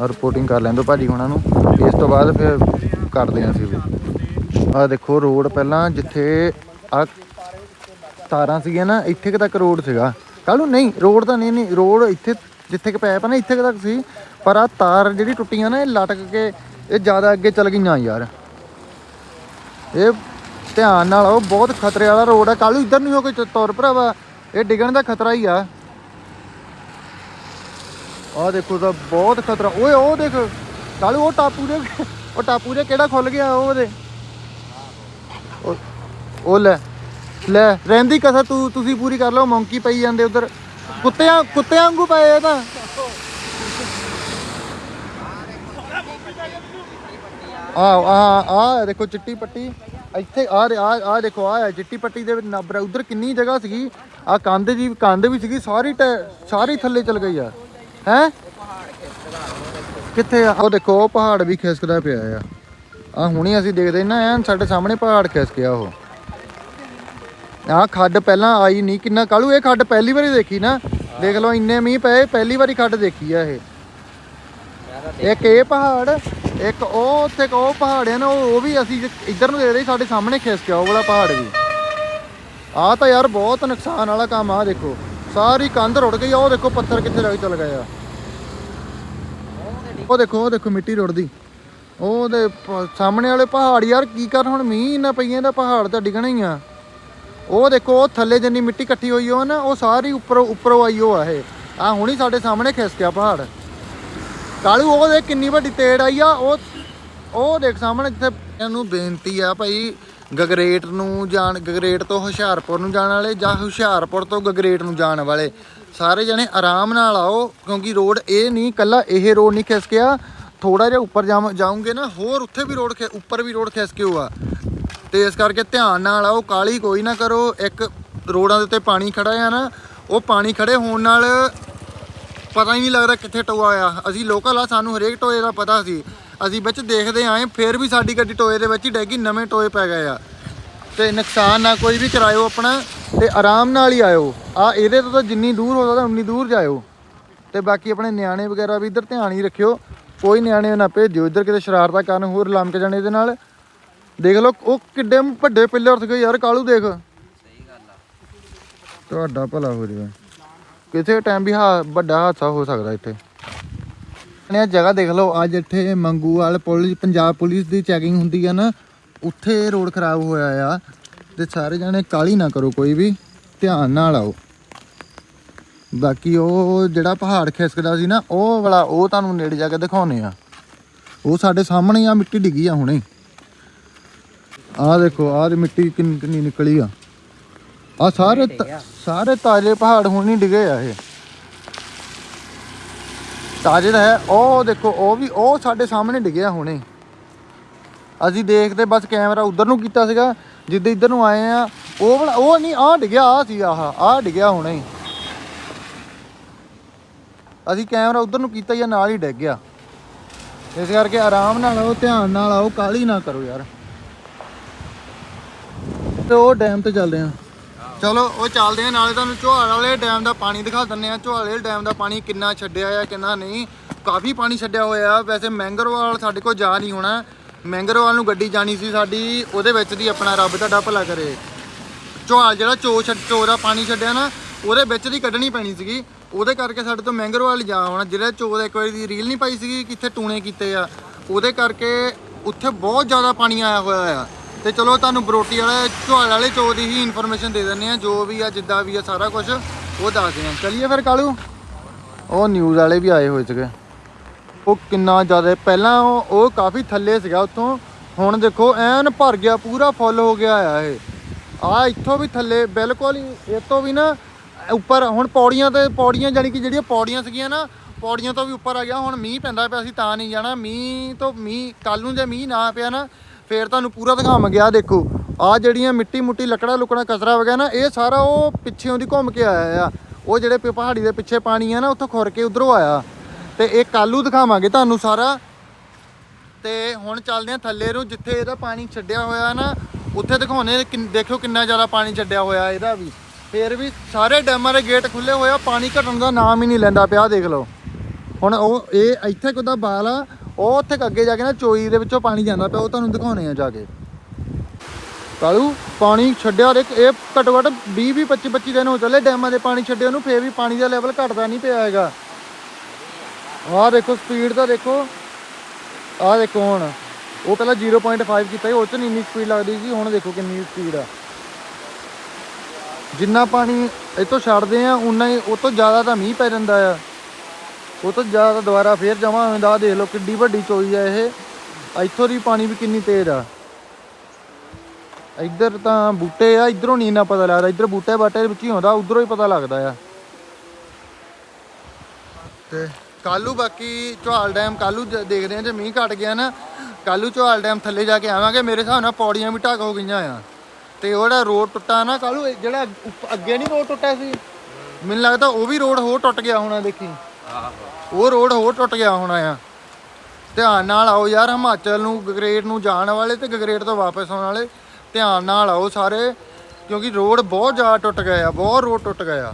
ਆ ਰਿਪੋਰਟਿੰਗ ਕਰ ਲੈਂਦੋ ਭਾਜੀ ਹੁਣਾਂ ਨੂੰ। ਇਸ ਤੋਂ ਬਾਅਦ ਫਿਰ ਕਰਦੇ ਹਾਂ ਅਸੀਂ ਵੀ। ਆ ਦੇਖੋ, ਰੋਡ ਪਹਿਲਾਂ ਜਿੱਥੇ ਆ ਤਾਰਾਂ ਸੀਗੀਆਂ ਨਾ, ਇੱਥੇ ਕੁ ਤੱਕ ਰੋਡ ਸੀਗਾ। ਕੱਲ ਨਹੀਂ, ਰੋਡ ਤਾਂ ਨਹੀਂ ਨਹੀਂ, ਰੋਡ ਇੱਥੇ, ਜਿੱਥੇ ਕਿ ਪੈਪ ਆ ਨਾ, ਇੱਥੇ ਕੁ ਤੱਕ ਸੀ। ਪਰ ਆ ਤਾਰ ਜਿਹੜੀ ਟੁੱਟੀਆਂ ਨਾ, ਇਹ ਲਟਕ ਕੇ, ਇਹ ਜ਼ਿਆਦਾ ਅੱਗੇ ਚੱਲ ਗਈਆਂ ਯਾਰ। ਇਹ ਧਿਆਨ ਨਾਲ ਉਹ ਬਹੁਤ ਖਤਰੇ ਵਾਲਾ ਰੋਡ ਆ। ਕੱਲ ਇੱਧਰ ਨਹੀਂ ਹੋ ਕੋਈ ਤੁਰ ਭਰਾਵਾ, ਇਹ ਡਿੱਗਣ ਦਾ ਖਤਰਾ ਹੀ ਆ। ਆਹ ਦੇਖੋ ਤਾਂ ਬਹੁਤ ਖਤਰਾ। ਓਏ, ਉਹ ਦੇਖ ਕੱਲ ਉਹ ਟਾਪੂ ਦੇ ਉਹ ਟਾਪੂ ਦੇ ਕਿਹੜਾ ਖੁੱਲ ਗਿਆ ਉਹ ਉਹਦੇ ਉਹ- ਲੈ ਲੈ, ਰਹਿੰਦੀ ਕਸਰ ਤੂੰ, ਤੁਸੀਂ ਪੂਰੀ ਕਰ ਲਓ, ਮੰਕੀ ਪਈ ਜਾਂਦੇ ਉਧਰ। ਕੁੱਤਿਆਂ ਕੁੱਤਿਆਂ ਵਾਂਗੂ ਪਏ ਇਹ ਤਾਂ। ਆ ਆ ਆ ਦੇਖੋ ਚਿੱਟੀ ਪੱਟੀ। ਇੱਥੇ ਆ ਆ ਆ ਦੇਖੋ ਆ ਚਿੱਟੀ ਪੱਟੀ ਦੇ ਵਿੱਚ ਨਬਰਾ ਉਧਰ ਕਿੰਨੀ ਜਗ੍ਹਾ ਸੀਗੀ। ਆ ਕੰਧ ਜੀ, ਕੰਧ ਵੀ ਸੀਗੀ, ਸਾਰੀ ਟੈ- ਸਾਰੀ ਥੱਲੇ ਚਲ ਗਈ ਆ। ਹੈ? ਕਿੱਥੇ ਆ? ਉਹ ਦੇਖੋ, ਉਹ ਪਹਾੜ ਵੀ ਖਿਸਕਦਾ ਪਿਆ ਆ। ਆ ਹੁਣੀ ਅਸੀਂ ਦੇਖਦੇ ਨਾ, ਐਨ ਸਾਡੇ ਸਾਹਮਣੇ ਪਹਾੜ ਖਿਸਕ ਉਹ। ਆ ਖੱਡ ਪਹਿਲਾਂ ਆਈ ਨਹੀਂ, ਕਿੰਨਾ ਕਾਲੂ ਇਹ ਖੱਡ ਪਹਿਲੀ ਵਾਰੀ ਦੇਖੀ ਨਾ? ਦੇਖ ਲਓ, ਇੰਨੇ ਮੀਂਹ ਪਏ, ਪਹਿਲੀ ਵਾਰੀ ਖੱਡ ਦੇਖੀ ਆ ਇਹ। ਇੱਕ ਇਹ ਪਹਾੜ, ਇੱਕ ਉਹ ਉੱਥੇ ਉਹ ਪਹਾੜ ਹੈ ਨਾ, ਉਹ ਵੀ ਅਸੀਂ ਇੱਧਰ ਨੂੰ ਦੇਖਦੇ ਸਾਡੇ ਸਾਹਮਣੇ ਖਿਸਕਿਆ ਉਹ ਵਾਲਾ ਪਹਾੜ ਵੀ। ਆ ਤਾਂ ਯਾਰ ਬਹੁਤ ਨੁਕਸਾਨ ਵਾਲਾ ਕੰਮ ਆ, ਦੇਖੋ। ਸਾਰੀ ਕੰਧ ਰੁੜ ਗਈ ਆ, ਉਹ ਦੇਖੋ ਪੱਥਰ ਕਿੱਥੇ ਲੱਗ ਚਲ ਗਏ ਆ। ਉਹ ਦੇਖੋ ਉਹ ਦੇਖੋ ਮਿੱਟੀ ਰੁੜਦੀ। ਉਹਦੇ ਸਾਹਮਣੇ ਵਾਲੇ ਪਹਾੜ, ਯਾਰ ਕੀ ਕਰ ਹੁਣ ਮੀਂਹ ਨਾ ਪਈਆਂ ਦਾ ਪਹਾੜ ਤਾਂ ਡਿੱਗਣਾ ਹੀ ਆ। ਉਹ ਦੇਖੋ, ਉਹ ਥੱਲੇ ਜਿੰਨੀ ਮਿੱਟੀ ਇਕੱਠੀ ਹੋਈ ਹੋ ਨਾ, ਉਹ ਸਾਰੀ ਉੱਪਰੋਂ ਉੱਪਰੋਂ ਆਈ ਹੋ ਆ ਇਹ। ਆ ਹੁਣੀ ਸਾਡੇ ਸਾਹਮਣੇ ਖਿਸਕਿਆ ਪਹਾੜ। ਕਾਲੂ, ਉਹ ਦੇਖ ਕਿੰਨੀ ਵੱਡੀ ਤੇੜ ਆਈ ਆ, ਉਹ ਉਹ ਦੇਖ ਸਾਹਮਣੇ ਜਿੱਥੇ ਇਹਨੂੰ ਬੇਨਤੀ ਆ ਭਾਈ ਗਗਰੇਟ ਨੂੰ ਜਾਣ, ਗਗਰੇਟ ਤੋਂ ਹੁਸ਼ਿਆਰਪੁਰ ਨੂੰ ਜਾਣ ਵਾਲੇ ਜਾਂ ਹੁਸ਼ਿਆਰਪੁਰ ਤੋਂ ਗਗਰੇਟ ਨੂੰ ਜਾਣ ਵਾਲੇ। ਸਾਰੇ ਜਣੇ ਆਰਾਮ ਨਾਲ ਆਓ, ਕਿਉਂਕਿ ਰੋਡ ਇਹ ਨਹੀਂ ਕੱਲਾ ਇਹ ਰੋਡ ਨਹੀਂ ਖਿਸਕਿਆ ਥੋੜਾ ਜਿਹਾ ਉੱਪਰ ਜਾਮ- ਜਾਓਗੇ ਨਾ, ਹੋਰ ਉੱਥੇ ਵੀ ਰੋਡ ਖਿ- ਉੱਪਰ ਵੀ ਰੋਡ ਖਿਸਕੇ ਆ ਤੇ ਇਸ ਕਰਕੇ ਧਿਆਨ ਨਾਲ ਆਓ, ਕਾਲੀ ਕੋਈ ਨਾ ਕਰੋ, ਇੱਕ ਰੋਡਾਂ ਦੇ ਉੱਤੇ ਪਾਣੀ ਖੜਾ ਆ ਨਾ, ਉਹ ਪਾਣੀ ਖੜੇ ਹੋਣ ਨਾਲ ਪਤਾ ਹੀ ਨਹੀਂ ਲੱਗਦਾ ਕਿੱਥੇ ਟੋਆ ਆ। ਅਸੀਂ ਲੋਕਲ ਆ, ਸਾਨੂੰ ਹਰੇਕ ਟੋਏ ਦਾ ਪਤਾ ਸੀ। ਅਸੀਂ ਵਿੱਚ ਦੇਖਦੇ ਆਏ ਫਿਰ ਵੀ ਸਾਡੀ ਗੱਡੀ ਟੋਏ ਦੇ ਵਿੱਚ ਹੀ ਡੈਗੀ ਨਵੇਂ ਟੋਏ ਪੈ ਗਏ ਆ। ਤੇ ਨੁਕਸਾਨ ਨਾ ਕੋਈ ਵੀ ਕਰਾਇਓ ਆਪਣਾ, ਤੇ ਆਰਾਮ ਨਾਲ ਹੀ ਆਇਓ। ਆ ਇਹਦੇ ਤੋਂ ਤਾਂ ਜਿੰਨੀ ਦੂਰ ਹੋ ਸਕਦਾ ਉਨੀ ਦੂਰ ਜਾਇਓ। ਤੇ ਬਾਕੀ ਆਪਣੇ ਨਿਆਣੇ ਵਗੈਰਾ ਵੀ ਇੱਧਰ ਧਿਆਨ ਹੀ ਰੱਖਿਓ। ਕੋਈ ਨਿਆਣੇ ਨਾ ਭੇਜਿਓ, ਇੱਧਰ ਕਿਤੇ ਸ਼ਰਾਰਤਾਂ ਕਰਨ ਹੋਰ ਲਮਕ ਜਾਣੇ ਇਹਦੇ ਨਾਲ। ਦੇਖ ਲਓ, ਉਹ ਕਿੱਡੇ ਵੱਡੇ ਪਿੱਲਰ ਸੀਗੇ ਯਾਰ ਕਾਲੂ ਦੇਖ। ਸਹੀ ਗੱਲ ਆ ਤੁਹਾਡਾ ਭਲਾ ਹੋ ਜਾਵੇ। ਕਿਸੇ ਟਾਈਮ ਵੀ ਹਾ, ਵੱਡਾ ਹਾਦਸਾ ਹੋ ਸਕਦਾ ਇੱਥੇ। ਨੇ ਜਗ੍ਹਾ ਦੇਖ ਲਓ ਅੱਜ ਇੱਥੇ ਮੰਗੂਵਾਲ ਪੁਲਿਸ ਪੰਜਾਬ ਪੁਲਿਸ ਦੀ ਚੈਕਿੰਗ ਹੁੰਦੀ ਆ ਨਾ ਉੱਥੇ ਰੋਡ ਖਰਾਬ ਹੋਇਆ ਆ। ਤੇ ਸਾਰੇ ਜਣੇ ਕਾਲੀ ਨਾ ਕਰੋ ਕੋਈ ਵੀ ਧਿਆਨ ਨਾਲ ਆਓ। ਬਾਕੀ ਉਹ ਜਿਹੜਾ ਪਹਾੜ ਖਿਸਕਦਾ ਸੀ ਨਾ ਉਹ ਵਾਲਾ ਉਹ ਤੁਹਾਨੂੰ ਨੇੜੇ ਜਾ ਕੇ ਦਿਖਾਉਨੇ ਆ। ਉਹ ਸਾਡੇ ਸਾਹਮਣੇ ਆ ਮਿੱਟੀ ਡਿੱਗੀ ਆ ਹੁਣੇ। ਆਹ ਦੇਖੋ ਆਹ ਦੀ ਮਿੱਟੀ ਕਿੰਨੀ ਕਿੰਨੀ ਨਿਕਲੀ ਆ। ਆ ਸਾਰੇ ਤ- ਸਾਰੇ ਤਾਜ਼ੇ ਪਹਾੜ ਹੁਣ ਨਹੀਂ ਡਿਗੇ ਆ ਇਹ। ਤਾਜ਼ੇ ਤਾਂ ਹੈ, ਉਹ ਦੇਖੋ, ਉਹ ਵੀ, ਉਹ ਸਾਡੇ ਸਾਹਮਣੇ ਡਿੱਗਿਆ ਹੁਣੇ। ਅਸੀਂ ਦੇਖਦੇ ਬਸ ਕੈਮਰਾ ਉਧਰ ਨੂੰ ਕੀਤਾ ਸੀਗਾ, ਜਿੱਦਾਂ ਇੱਧਰ ਨੂੰ ਆਏ ਆ, ਉਹ ਵਾਲਾ, ਉਹ ਨਹੀਂ, ਆਹ ਡਿੱਗਿਆ ਆ ਸੀ, ਆਹ ਆਹ ਡਿੱਗਿਆ ਹੁਣੇ। ਹੀ। ਅਸੀਂ ਕੈਮਰਾ ਉਧਰ ਨੂੰ ਕੀਤਾ ਜਾਂ ਨਾਲ ਹੀ ਡਿੱਗ ਗਿਆ। ਇਸ ਕਰਕੇ ਆਰਾਮ ਨਾਲ ਆਓ, ਧਿਆਨ ਨਾਲ ਆਓ ਕਾਲੀ ਨਾ ਕਰੋ ਯਾਰ। ਤੇ ਉਹ ਡੈਮ ਤੇ ਚੱਲਦੇ ਆ। ਚਲੋ, ਉਹ ਚੱਲਦੇ ਆ, ਨਾਲੇ ਤੁਹਾਨੂੰ ਝੋਲ ਵਾਲੇ ਡੈਮ ਦਾ ਪਾਣੀ ਦਿਖਾ ਦਿੰਨੇ ਆ। ਝੋਲ ਵਾਲੇ ਡੈਮ ਦਾ ਪਾਣੀ ਕਿੰਨਾ ਛੱਡਿਆ ਆ, ਕਿੰਨਾ ਨਹੀਂ। ਕਾਫੀ ਪਾਣੀ ਛੱਡਿਆ ਹੋਇਆ। ਵੈਸੇ ਮੈਂਗਰਵਾਲ ਸਾਡੇ ਕੋਲ ਜਾ ਨਹੀਂ ਹੋਣਾ। ਮੈਂਗਰਵਾਲ ਨੂੰ ਗੱਡੀ ਜਾਣੀ ਸੀ ਸਾਡੀ, ਉਹਦੇ ਵਿੱਚ ਦੀ ਆਪਣਾ ਰੱਬ ਤੁਹਾਡਾ ਭਲਾ ਕਰੇ। ਝੋਲ ਜਿਹੜਾ ਚੋ ਛੱਡ, ਚੋ ਦਾ ਪਾਣੀ ਛੱਡਿਆ ਨਾ, ਉਹਦੇ ਵਿੱਚ ਦੀ ਕੱਢਣੀ ਪੈਣੀ ਸੀਗੀ। ਉਹਦੇ ਕਰਕੇ ਸਾਡੇ ਤੋਂ ਮੈਂਗਰੋਵਾਲ ਜਾ ਹੋਣਾ ਜਿਹੜਾ ਚੋ ਦਾ ਇੱਕ ਵਾਰੀ ਦੀ ਰੀਲ ਨਹੀਂ ਪਾਈ ਸੀਗੀ, ਕਿੱਥੇ ਟੂਣੇ ਕੀਤੇ ਆ। ਉਹਦੇ ਕਰਕੇ ਉੱਥੇ ਬਹੁਤ ਜ਼ਿਆਦਾ ਪਾਣੀ ਆਇਆ ਹੋਇਆ ਆ। ਤੇ ਚਲੋ ਤੁਹਾਨੂੰ ਬਰੋਟੀ ਵਾਲੇ, ਝੋਲ ਵਾਲੇ ਚੋ ਦੀ ਹੀ ਇਨਫੋਰਮੇਸ਼ਨ ਦੇ ਦਿੰਦੇ ਆ ਜੋ ਵੀ ਆ, ਜਿੱਦਾਂ ਵੀ ਆ, ਸਾਰਾ ਕੁਝ ਉਹ ਦੱਸਦੇ ਆ ਚਲਿਏ ਫਿਰ ਕਾਲੂ? ਉਹ ਨਿਊਜ਼ ਵਾਲੇ ਵੀ ਆਏ ਹੋਏ ਸੀਗੇ। ਉਹ ਕਿੰਨਾ ਜ਼ਿਆਦਾ, ਪਹਿਲਾਂ ਉਹ ਉਹ ਕਾਫੀ ਥੱਲੇ ਸੀਗਾ ਉੱਥੋਂ। ਹੁਣ ਦੇਖੋ, ਐਨ ਭਰ ਗਿਆ, ਪੂਰਾ ਫੁੱਲ ਹੋ ਗਿਆ ਆ ਇਹ। ਆ ਇੱਥੋਂ ਵੀ ਥੱਲੇ, ਬਿਲਕੁਲ ਇਹ ਤੋਂ ਵੀ ਨਾ, ਉੱਪਰ, ਹੁਣ ਪੌੜੀਆਂ ਤੇ, ਪੌੜੀਆਂ ਜਾਨੀ ਕਿ ਜਿਹੜੀਆਂ ਪੌੜੀਆਂ ਸੀਗੀਆਂ ਨਾ, ਪੌੜੀਆਂ ਤੋਂ ਵੀ ਉੱਪਰ ਆ ਗਿਆ। ਹੁਣ ਮੀਂਹ ਪੈਂਦਾ ਪਿਆ ਸੀ, ਤਾਂ ਨਹੀਂ ਜਾਣਾ। ਮੀਂਹ ਤੋਂ, ਮੀਂਹ ਕੱਲ ਨੂੰ ਜੇ ਮੀਂਹ ਨਾ ਪਿਆ ਨਾ ਫੇਰ ਤੁਹਾਨੂੰ ਪੂਰਾ ਦਿਖਾਵਾਂਗੇ ਆ ਦੇਖੋ। ਆ ਜਿਹੜੀਆਂ ਮਿੱਟੀ ਮੁੱਟੀ ਲੱਕੜਾ ਲੁਕੜਾ ਕਚਰਾ ਵਗੈਰਾ ਨਾ, ਇਹ ਸਾਰਾ ਉਹ ਪਿੱਛੇੋਂ ਦੀ ਘੁੰਮ ਕੇ ਆਇਆ ਆ। ਉਹ ਜਿਹੜੇ ਪਹਾੜੀ ਦੇ ਪਿੱਛੇ ਪਾਣੀ ਆ ਨਾ, ਉੱਥੋਂ ਖੁਰ ਕੇ ਉਧਰੋਂ ਆਇਆ। ਤੇ ਇਹ ਕਾਲੂ ਦਿਖਾਵਾਂਗੇ ਤੁਹਾਨੂੰ ਸਾਰਾ। ਤੇ ਹੁਣ ਚੱਲਦੇ ਆ ਥੱਲੇ ਨੂੰ, ਜਿੱਥੇ ਇਹਦਾ ਪਾਣੀ ਛੱਡਿਆ ਹੋਇਆ ਨਾ, ਉੱਥੇ ਦਿਖਾਉਣੇ ਕਿੰਨ- ਦੇਖਿਓ ਕਿੰਨਾ ਜ਼ਿਆਦਾ ਪਾਣੀ ਛੱਡਿਆ ਹੋਇਆ ਇਹਦਾ ਵੀ। ਫੇਰ ਵੀ ਸਾਰੇ ਡੈਮਾਂ ਦੇ ਗੇਟ ਖੁੱਲੇ ਹੋਏ ਆ, ਪਾਣੀ ਘਟਣ ਦਾ ਨਾਮ ਹੀ ਨਹੀਂ ਲੈਂਦਾ ਪਿਆ ਦੇਖ ਲਓ। ਹੁਣ ਉਹ, ਇਹ ਇੱਥੇ ਕੋਦਾ ਬਾਲ ਆ ਉਹ ਉੱਥੇ ਅੱਗੇ ਜਾ ਕੇ ਨਾ ਚੋਈ ਦੇ ਵਿੱਚੋਂ ਪਾਣੀ ਜਾਂਦਾ ਪਿਆ, ਉਹ ਤੁਹਾਨੂੰ ਦਿਖਾਉਣੇ ਆ ਜਾ ਕੇ। ਕਾਲੂ, ਪਾਣੀ ਛੱਡਿਆ ਦੇਖ, ਇਹ ਘੱਟੋ ਘੱਟ 20 20 25 25 ਦਿਨ ਹੋ ਚੱਲੇ ਡੈਮਾਂ ਦੇ ਪਾਣੀ ਛੱਡਿਆ ਨੂੰ ਫੇਰ ਵੀ ਪਾਣੀ ਦਾ ਲੈਵਲ ਘਟਦਾ ਨਹੀਂ ਪਿਆ ਹੈਗਾ। ਆਹ ਦੇਖੋ ਸਪੀਡ ਤਾਂ ਦੇਖੋ। ਆਹ ਦੇਖੋ ਹੁਣ, ਉਹ ਪਹਿਲਾਂ 0.5 ਕੀਤਾ ਸੀ, ਉਹ 'ਚ ਨਹੀਂ ਇੰਨੀ ਸਪੀਡ ਲੱਗਦੀ ਸੀ, ਹੁਣ ਦੇਖੋ ਕਿੰਨੀ ਸਪੀਡ ਆ। ਜਿੰਨਾ ਪਾਣੀ ਇੱਥੋਂ ਛੱਡਦੇ ਆ ਉਨਾ ਹੀ, ਉਹ ਤੋਂ ਜ਼ਿਆਦਾ ਤਾਂ ਮੀਂਹ ਪੈ ਜਾਂਦਾ ਆ। ਉਹ ਤੋਂ ਜ਼ਿਆਦਾ ਦੁਬਾਰਾ ਫੇਰ ਜਮਾ ਹੁੰਦਾ ਜਾਂਦਾ ਦੇਖ ਲਓ ਕਿੱਡੀ ਵੱਡੀ ਚੋਈ ਆ ਇਹ। ਇੱਥੋਂ ਦੀ ਪਾਣੀ ਵੀ ਕਿੰਨੀ ਤੇਜ਼ ਆ। ਇੱਧਰ ਤਾਂ ਬੂਟੇ ਆ, ਇਧਰੋਂ ਨਹੀਂ ਨਾ ਪਤਾ ਲੱਗਦਾ। ਇੱਧਰ ਬੂਟੇ ਬਾਟੇ ਦੇ ਵਿੱਚ ਹੀ ਹੁੰਦਾ ਉਧਰੋਂ ਹੀ ਪਤਾ ਲੱਗਦਾ ਆ। ਤੇ ਕੱਲੂ ਬਾਕੀ ਝਵਾਲ ਡੈਮ, ਕੱਲੂ ਦੇਖਦੇ ਆ ਜੇ ਮੀਂਹ ਘਟ ਗਿਆ ਨਾ, ਕੱਲੂ ਝਵਾਲ ਡੈਮ ਥੱਲੇ ਜਾ ਕੇ ਆਵਾਂਗੇ, ਮੇਰੇ ਹਿਸਾਬ ਨਾਲ ਪੌੜੀਆਂ ਵੀ ਢੱਕ ਹੋ ਗਈਆਂ ਆ। ਤੇ ਉਹ ਜਿਹੜਾ ਰੋਡ ਟੁੱਟਾ ਨਾ ਕੱਲੂ ਜਿਹੜਾ ਅੱਗੇ ਨਹੀਂ ਰੋਡ ਟੁੱਟਿਆ ਸੀ? ਮੈਨੂੰ ਲੱਗਦਾ ਉਹ ਵੀ ਰੋਡ ਹੋਰ ਟੁੱਟ ਗਿਆ ਹੋਣਾ ਦੇਖੀ। ਉਹ ਰੋਡ ਹੋਰ ਟੁੱਟ ਗਿਆ ਹੋਣਾ ਆ ਧਿਆਨ ਨਾਲ ਆਓ ਯਾਰ ਹਿਮਾਚਲ ਨੂੰ ਗਗਰੇਟ ਨੂੰ ਜਾਣ ਵਾਲੇ ਤੇ ਗਗਰੇਟ ਤੋਂ ਵਾਪਸ ਆਉਣ ਵਾਲੇ ਧਿਆਨ ਨਾਲ ਆਓ ਸਾਰੇ ਕਿਉਂਕਿ ਰੋਡ ਬਹੁਤ ਜ਼ਿਆਦਾ ਟੁੱਟ ਗਏ ਆ ਬਹੁਤ ਰੋਡ ਟੁੱਟ ਗਏ ਆ।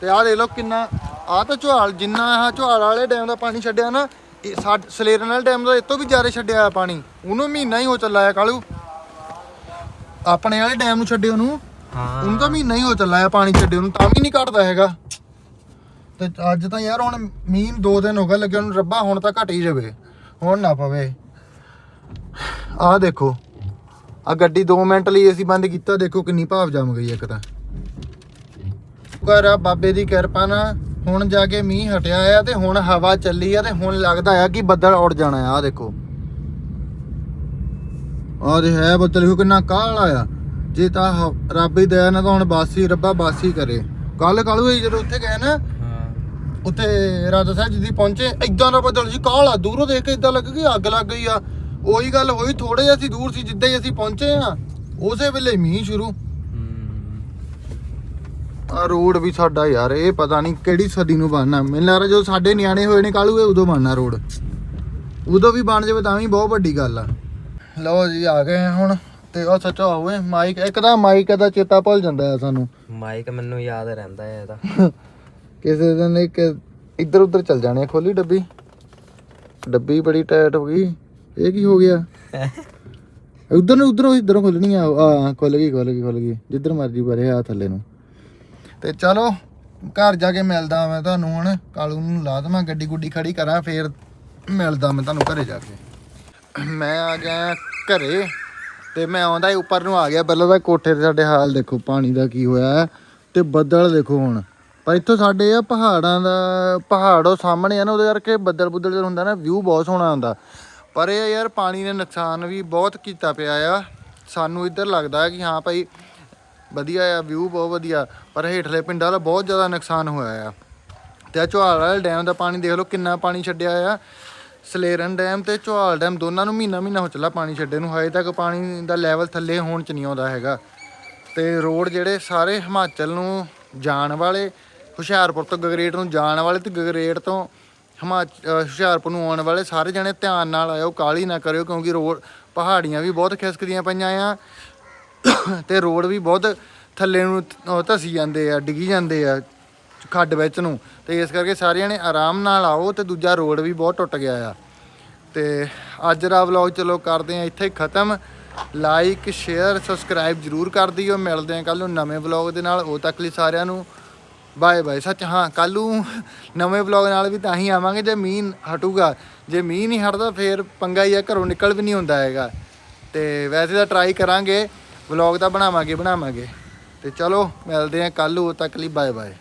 ਤੇ ਆਹ ਦੇਖ ਲਓ ਕਿੰਨਾ ਆਹ ਤਾਂ ਝੁਆਲ ਜਿੰਨਾ ਆਹ ਝੁਆਲ ਵਾਲੇ ਡੈਮ ਦਾ ਪਾਣੀ ਛੱਡਿਆ ਨਾ ਇਹ ਸਾਡ ਸਲੇਰਨ ਵਾਲੇ ਡੈਮ ਦਾ ਇਹ ਤੋਂ ਵੀ ਜ਼ਿਆਦਾ ਛੱਡਿਆ ਆ ਪਾਣੀ। ਉਹਨੂੰ ਮਹੀਨਾ ਹੀ ਹੋ ਚੱਲਾ ਆ ਕਾਲੂ। ਆਪਣੇ ਵਾਲੇ ਡੈਮ ਨੂੰ ਛੱਡੇ ਉਹਨੂੰ ਹਾਂ। ਉਹਨੂੰ ਤਾਂ ਮਹੀਨਾ ਹੀ ਹੋ ਚੱਲਾ ਆ ਪਾਣੀ ਛੱਡੇ ਉਹਨੂੰ ਤਾਂ ਵੀ ਨਹੀਂ ਘਟਦਾ ਹੈਗਾ। ਤੇ ਅੱਜ ਤਾਂ ਯਾਰ ਹੁਣ ਮੀਂਹ ਦੋ ਦਿਨ ਹੋ ਗਏ ਲੱਗਿਆ ਉਹਨੂੰ ਰੱਬਾ, ਹੁਣ ਤਾਂ ਘਟ ਹੀ ਜਾਵੇ, ਹੁਣ ਨਾ ਪਵੇ। ਆਹ ਦੇਖੋ ਆ ਗੱਡੀ 2 ਮਿੰਟ ਲਈ ਅਸੀਂ ਬੰਦ ਕੀਤਾ, ਦੇਖੋ ਕਿੰਨੀ ਭਾਵ ਜੰਮ ਗਈ ਇੱਕ ਤਾਂ। ਕਰ ਆ, ਬਾਬੇ ਦੀ ਕਿਰਪਾ ਨਾਲ ਹੁਣ ਜਾ ਕੇ ਮੀਂਹ ਹਟਿਆ ਆ ਤੇ ਹੁਣ ਹਵਾ ਚੱਲੀ ਆ ਤੇ ਹੁਣ ਲੱਗਦਾ ਆ ਕਿ ਬੱਦਲ ਉੱਡ ਜਾਣਾ ਆ, ਆਹ ਦੇਖੋ। ਆਹ ਦੇ ਹੈ ਬੱਦਲ ਵੀ ਕਿੰਨਾ ਕਾਲ ਆਇਆ ਜੇ ਤਾਂ ਰੱਬ ਹੀ ਦਇਆ ਨਾਲ ਤਾਂ ਹੁਣ ਬਾਸੀ, ਰੱਬਾ ਬਾਸੀ ਕਰੇ। ਕੱਲ ਕੱਲ ਹੋਈ ਜਦੋਂ ਉੱਥੇ ਗਏ ਨਾ ਉੱਥੇ ਰਾਜਾ ਸਾਹਿਬ ਜੀ ਦੀ ਪਹੁੰਚੇ ਇਦਾਂ ਦਾ ਬੱਦਲ ਸੀ ਕਾਲ ਆ ਦੂਰੋਂ ਦੇਖ ਕੇ ਇਦਾਂ ਲੱਗ ਗਈ ਅੱਗ ਲੱਗ ਗਈ ਆ। ਉਹੀ ਗੱਲ ਹੋਈ ਥੋੜੇ ਜਿਹਾ ਅਸੀਂ ਦੂਰ ਸੀ ਜਿੱਦਾਂ ਹੀ ਅਸੀਂ ਪਹੁੰਚੇ ਆ ਉਸੇ ਵੇਲੇ ਮੀਂਹ ਸ਼ੁਰੂ। ਆ ਰੋਡ ਵੀ ਸਾਡਾ ਯਾਰ ਇਹ ਪਤਾ ਨਹੀਂ ਕਿਹੜੀ ਸਦੀ ਨੂੰ ਬਣਨਾ। ਮੈਨੂੰ ਲੱਗਦਾ ਜਦੋਂ ਸਾਡੇ ਨਿਆਣੇ ਹੋਏ ਨੇ ਕਾਲੂ ਇਹ ਉਦੋਂ ਬਣਨਾ ਰੋਡ। ਉਦੋਂ ਵੀ ਬਣ ਜਾਵੇ ਤਾਂ ਵੀ ਬਹੁਤ ਵੱਡੀ ਗੱਲ ਆ। ਲਓ ਜੀ ਆ ਗਏ ਹੁਣ ਤੇ ਉਹ ਸੱਚੋ ਹੋਏ ਮਾਈਕ ਇੱਕ ਤਾਂ ਮਾਈਕ ਦਾ ਚੇਤਾ ਭੁੱਲ ਜਾਂਦਾ ਆ ਸਾਨੂੰ। ਮਾਈਕ ਮੈਨੂੰ ਯਾਦ ਰਹਿੰਦਾ ਹੈ ਇਹਦਾ। ਕਿਸੇ ਦਿਨ ਇੱਕ ਇੱਧਰ ਉੱਧਰ ਚੱਲ ਜਾਣੇ ਖੋਲੀ ਡੱਬੀ। ਡੱਬੀ ਬੜੀ ਟਾਈਟ ਹੋ ਗਈ। ਇਹ ਕੀ ਹੋ ਗਿਆ? ਉਧਰ ਨੂੰ ਉਧਰੋਂ ਇਧਰੋਂ ਖੋਲਣੀ ਆ। ਆ ਖੁੱਲ ਗਈ ਖੁੱਲ ਗਈ ਖੁੱਲ ਗਈ। ਜਿੱਧਰ ਮਰਜ਼ੀ ਬਰੇ ਆ ਥੱਲੇ ਨੂੰ। ਤੇ ਚਲੋ ਘਰ ਜਾ ਕੇ ਮਿਲਦਾ ਮੈਂ ਤੁਹਾਨੂੰ ਹੁਣ। ਕਾਲੂ ਨੂੰ ਲਾ ਦੇਵਾਂ ਗੱਡੀ ਗੁੱਡੀ ਖੜੀ ਕਰਾਂ ਫੇਰ ਮਿਲਦਾ ਮੈਂ ਤੁਹਾਨੂੰ ਘਰੇ ਜਾ ਕੇ। ਮੈਂ ਆ ਗਿਆ ਘਰੇ ਤੇ ਮੈਂ ਆਉਂਦਾ ਹੀ ਉੱਪਰ ਨੂੰ ਆ ਗਿਆ। ਪਹਿਲਾਂ ਤਾਂ ਕੋਠੇ ਤੇ ਸਾਡੇ ਹਾਲ ਦੇਖੋ ਪਾਣੀ ਦਾ ਕੀ ਹੋਇਆ ਤੇ ਬੱਦਲ ਦੇਖੋ ਹੁਣ। ਪਰ ਇੱਥੋਂ ਸਾਡੇ ਆ ਪਹਾੜਾਂ ਦਾ, ਪਹਾੜ ਉਹ ਸਾਹਮਣੇ ਆ ਨਾ, ਉਹਦੇ ਕਰਕੇ ਬੱਦਲ ਬੁੱਦਲ ਜਦੋਂ ਹੁੰਦਾ ਨਾ ਵਿਊ ਬਹੁਤ ਸੋਹਣਾ ਆਉਂਦਾ ਪਰ ਇਹ ਯਾਰ, ਪਾਣੀ ਨੇ ਨੁਕਸਾਨ ਵੀ ਬਹੁਤ ਕੀਤਾ ਪਿਆ ਆ। ਸਾਨੂੰ ਇੱਧਰ ਲੱਗਦਾ ਕਿ ਹਾਂ ਭਾਈ, ਵਧੀਆ ਆ ਵਿਊ ਬਹੁਤ ਵਧੀਆ। ਪਰ ਹੇਠਲੇ ਪਿੰਡਾਂ ਦਾ ਬਹੁਤ ਜ਼ਿਆਦਾ ਨੁਕਸਾਨ ਹੋਇਆ ਆ। ਤੇ ਆ ਝੁਆਲ ਵਾਲੇ ਡੈਮ ਦਾ ਪਾਣੀ ਦੇਖ ਲਓ, ਕਿੰਨਾ ਪਾਣੀ ਛੱਡਿਆ ਆ। ਸਲੇਰਨ ਡੈਮ ਤੇ ਝੁਆਲ ਡੈਮ ਦੋਨਾਂ ਨੂੰ ਮਹੀਨਾ ਮਹੀਨਾ ਹੋ ਚੱਲਾ ਪਾਣੀ ਛੱਡੇ ਨੂੰ। ਹਜੇ ਤੱਕ ਪਾਣੀ ਦਾ ਲੈਵਲ ਥੱਲੇ ਹੋਣ ਚ ਨਹੀਂ ਆਉਂਦਾ ਹੈਗਾ। ਤੇ ਰੋਡ ਜਿਹੜੇ ਸਾਰੇ ਹਿਮਾਚਲ ਨੂੰ ਜਾਣ ਵਾਲੇ ਹੁਸ਼ਿਆਰਪੁਰ ਤੋਂ ਗਗਰੇਟ ਨੂੰ ਜਾਣ ਵਾਲੇ ਤੇ ਗਗਰੇਟ ਤੋਂ ਹਿਮਾਚ ਹੁਸ਼ਿਆਰਪੁਰ ਨੂੰ ਆਉਣ ਵਾਲੇ ਸਾਰੇ ਜਣੇ ਧਿਆਨ ਨਾਲ ਆਇਓ ਕਾਲੀ ਨਾ ਕਰਿਓ ਕਿਉਂਕਿ ਰੋਡ, ਪਹਾੜੀਆਂ ਵੀ ਬਹੁਤ ਖਿਸਕਦੀਆਂ ਪਈਆਂ ਆ ਤੇ ਰੋਡ ਵੀ ਬਹੁਤ ਥੱਲੇ ਨੂੰ ਧਸੀ ਜਾਂਦੇ ਆ, ਡਿੱਗੀ ਜਾਂਦੇ ਆ ਖੱਡ ਵਿੱਚ ਨੂੰ ਤੇ ਇਸ ਕਰਕੇ ਸਾਰੇ ਜਣੇ ਆਰਾਮ ਨਾਲ ਆਓ ਤੇ ਦੂਜਾ ਰੋਡ ਵੀ ਬਹੁਤ ਟੁੱਟ ਗਿਆ ਆ। ਤੇ ਅੱਜ ਦਾ ਵਲੌਗ ਚਲੋ ਕਰਦੇ ਆ ਇੱਥੇ ਖਤਮ। ਲਾਈਕ ਸ਼ੇਅਰ ਸਬਸਕ੍ਰਾਈਬ ਜਰੂਰ ਕਰ ਦਿਓ। ਮਿਲਦੇ ਆ ਕੱਲ ਨੂੰ ਨਵੇਂ ਵਲੌਗ ਦੇ ਨਾਲ। ਉਹ ਤੱਕ ਲਈ ਸਾਰਿਆਂ ਨੂੰ ਬਾਏ ਬਾਏ, ਸੱਚ, ਹਾਂ ਕੱਲ ਨੂੰ ਨਵੇਂ ਵਲੌਗ ਨਾਲ ਵੀ ਤਾਂ ਹੀ ਆਵਾਂਗੇ, ਜੇ ਮੀਂਹ ਹਟੂਗਾ। ਜੇ ਮੀਂਹ ਨਹੀਂ ਹਟਦਾ, ਫੇਰ ਪੰਗਾ ਹੀ ਆ, ਘਰੋਂ ਨਿਕਲ ਵੀ ਨਹੀਂ ਹੁੰਦਾ ਹੈਗਾ। ਤੇ ਵੈਸੇ ਤਾਂ ਟਰਾਈ ਕਰਾਂਗੇ ਵਲੌਗ ਤਾਂ ਬਣਾਵਾਂਗੇ ਬਣਾਵਾਂਗੇ। ਤੇ ਚਲੋ, ਮਿਲਦੇ ਆ ਕੱਲ ਨੂੰ ਉਦੋਂ ਤੱਕ ਲਈ ਬਾਏ ਬਾਏ।